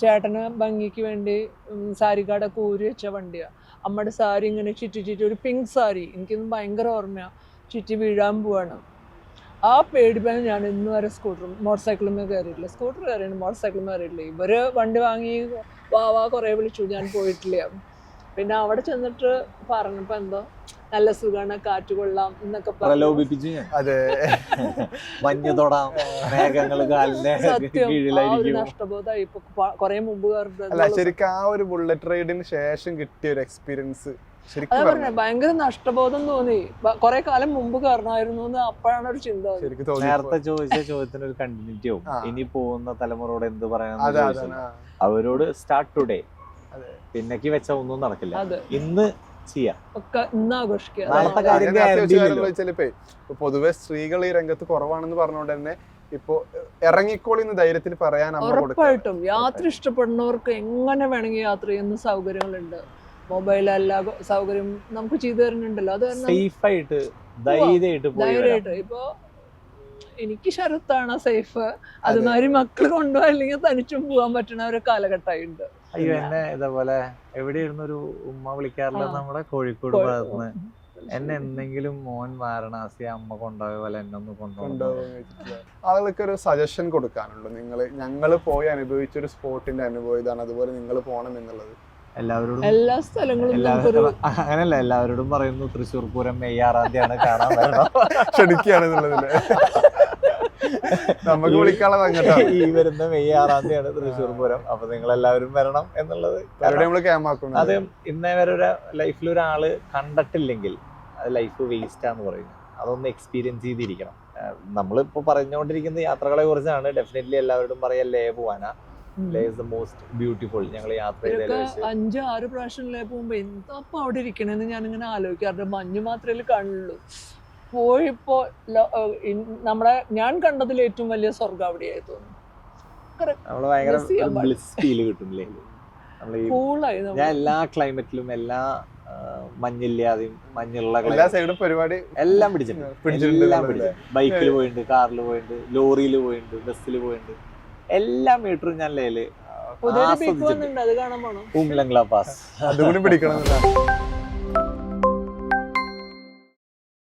ചേട്ടന് ഭംഗിക്ക് വേണ്ടി സാരി സാരിക്കാടൊക്കെ ഊരി വെച്ച വണ്ടിയാ. അമ്മയുടെ സാരി ഇങ്ങനെ ചുറ്റി ചുറ്റി ഒരു പിങ്ക് സാരി. എനിക്കിന്ന് ഭയങ്കര ഓർമ്മയാ. ചുറ്റി വീഴാൻ പോവാണ്. ആ പേടി പേടിപ്പാണ് ഞാൻ ഇന്ന് വരെ സ്കൂട്ടറും മോട്ടോർ സൈക്കിളുമേ കയറിയിട്ടില്ല. സ്കൂട്ടർ കയറിയിട്ടുണ്ട് മോട്ടോർ സൈക്കിളും കയറിയിട്ടില്ല. ഇവർ വണ്ടി വാങ്ങി വാ വാ കുറേ വിളിച്ചു ഞാൻ പോയിട്ടില്ല. പിന്നെ അവിടെ ചെന്നിട്ട് പറഞ്ഞപ്പോ എന്തോ നല്ല സുഖമാണ് കാറ്റ് കൊള്ളാം എന്നൊക്കെ പറഞ്ഞു. പ്രലോഭിപ്പിച്ചു അതെ. മഞ്ഞ് തൊടാം ഇപ്പൊ പ- കുറേ മുമ്പ് അല്ല കയറുന്നത് ശരിക്കും ആ ഒരു ബുള്ളറ്റ് റൈഡിന് ശേഷം കിട്ടിയ ഒരു എക്സ്പീരിയൻസ് അതാ പറഞ്ഞ. ഭയങ്കര നഷ്ടബോധം തോന്നി. കൊറേ കാലം മുമ്പ് കാരണമായിരുന്നു എന്ന് അപ്പോഴാണ് ഒരു ചിന്ത നേരത്തെ ചോദിച്ച ചോദ്യത്തിന് ഒരു കണ്ടിന്യൂറ്റി ആവും. ഇനി പോകുന്ന തലമുറയോട് എന്ത് ചോദിച്ചത് അവരോട് സ്റ്റാർട്ട് ടുഡേ. പിന്നേക്ക് വെച്ച ഒന്നും നടക്കില്ല. ഇന്ന് പൊതുവെ സ്ത്രീകൾ ഈ രംഗത്ത് കുറവാണെന്ന് പറഞ്ഞുകൊണ്ട് തന്നെ ഇപ്പൊ ഇറങ്ങിക്കോളി ധൈര്യത്തിൽ പറയാൻ ഉറപ്പായിട്ടും. യാത്ര ഇഷ്ടപ്പെടുന്നവർക്ക് എങ്ങനെ വേണമെങ്കിൽ യാത്ര ചെയ്യുന്ന സൗകര്യങ്ങളുണ്ട്. മൊബൈൽ എല്ലാ സൗകര്യം നമുക്ക് ചെയ്തു തരുന്നുണ്ടല്ലോ. അത് സേഫായിട്ട് സേഫ് ആയിട്ട് ധൈര്യമായിട്ട്. ധൈര്യമായിട്ട്. ഇപ്പൊ എനിക്ക് ശരത്താണ് സേഫ്? അതുമാതിരി മക്കൾ കൊണ്ടുപോകാൻ അല്ലെങ്കിൽ തനിച്ചും പോകാൻ പറ്റുന്ന ഒരു കാലഘട്ടമായിട്ടുണ്ട്. അയ്യോ എന്നെ ഇതേപോലെ എവിടെയായിരുന്നു ഒരു ഉമ്മ വിളിക്കാറില്ല. നമ്മുടെ കോഴിക്കോട് കോഴി- ഭാഗത്തുനിന്ന് എന്നെ എന്തെങ്കിലും മോൻ വാരണാസി അമ്മ കൊണ്ടുപോയ പോലെ എന്നെ ഒന്ന് കൊണ്ടുപോകും. ആളുകൾക്ക് ഒരു സജഷൻ കൊടുക്കാനുള്ളൂ നിങ്ങൾ ഞങ്ങൾ പോയി അനുഭവിച്ച ഒരു സ്പോട്ടിന്റെ അനുഭവം ഇതാണ്. അതുപോലെ നിങ്ങൾ പോകണം എന്നുള്ളത്. എല്ലാവരോടും എല്ലാ സ്ഥലങ്ങളും അങ്ങനല്ല എല്ലാവരോടും പറയുന്നു തൃശ്ശൂർ പൂരം മെയ് ആറാം തീയതിയാണ് കാണാൻ വരണം ക്ഷണിക്കുകയാണ് എന്നുള്ളതിൽ. നമുക്ക് വിളിക്കാനുള്ളത് അങ്ങോട്ടാണ്. ഈ വരുന്ന മെയ് ആറാം തീയതിയാണ് തൃശ്ശൂർ പൂരം. അപ്പൊ നിങ്ങൾ എല്ലാവരും വരണം എന്നുള്ളത് അത് ഇന്നേ വരെ ഒരു ലൈഫിൽ ഒരാൾ കണ്ടിട്ടില്ലെങ്കിൽ അത് ലൈഫ് വേസ്റ്റ് ആന്ന് പറയുന്നത്. അതൊന്ന് എക്സ്പീരിയൻസ് ചെയ്തിരിക്കണം. നമ്മളിപ്പോ പറഞ്ഞുകൊണ്ടിരിക്കുന്ന യാത്രകളെ കുറിച്ചാണ് ഡെഫിനറ്റ്ലി എല്ലാവരോടും പറയല്ലേ പോവാനാ. ഇസ് ദ മോസ്റ്റ് ബ്യൂട്ടിഫുൾ ഞങ്ങൾ യാത്ര അഞ്ച് ആറ് പ്രാവശ്യം പോകുമ്പോ എന്തപ്പോ അവിടെ അവിടെ ഞാൻ ഇങ്ങനെ ആലോചിക്കാറുണ്ട് മഞ്ഞ് മാത്രമേ കാണുള്ളൂ പോയിപ്പോ നമ്മളെ നമ്മുടെ ഞാൻ കണ്ടതിൽ ഏറ്റവും വലിയ സ്വർഗം അവിടെയായി തോന്നുന്നു. ഞാൻ എല്ലാ ക്ലൈമറ്റിലും എല്ലാ മഞ്ഞില്ലാതെയും മഞ്ഞുള്ള എല്ലാ സൈഡും പരിപാടി എല്ലാം പിടിച്ചിട്ടുണ്ട്. പിടിച്ചിട്ടുണ്ട് എല്ലാം പിടിച്ചിട്ടുണ്ട്. ബൈക്കിൽ പോയിട്ടുണ്ട് കാറിൽ പോയിട്ടുണ്ട് ലോറിയിൽ പോയിട്ടുണ്ട് ബസ്സിൽ പോയിട്ടുണ്ട് എല്ലാ മീറ്ററും ഞാൻ പോണം. ഉംലങ്ല പാസ് അതുകൂടി പിടിക്കണം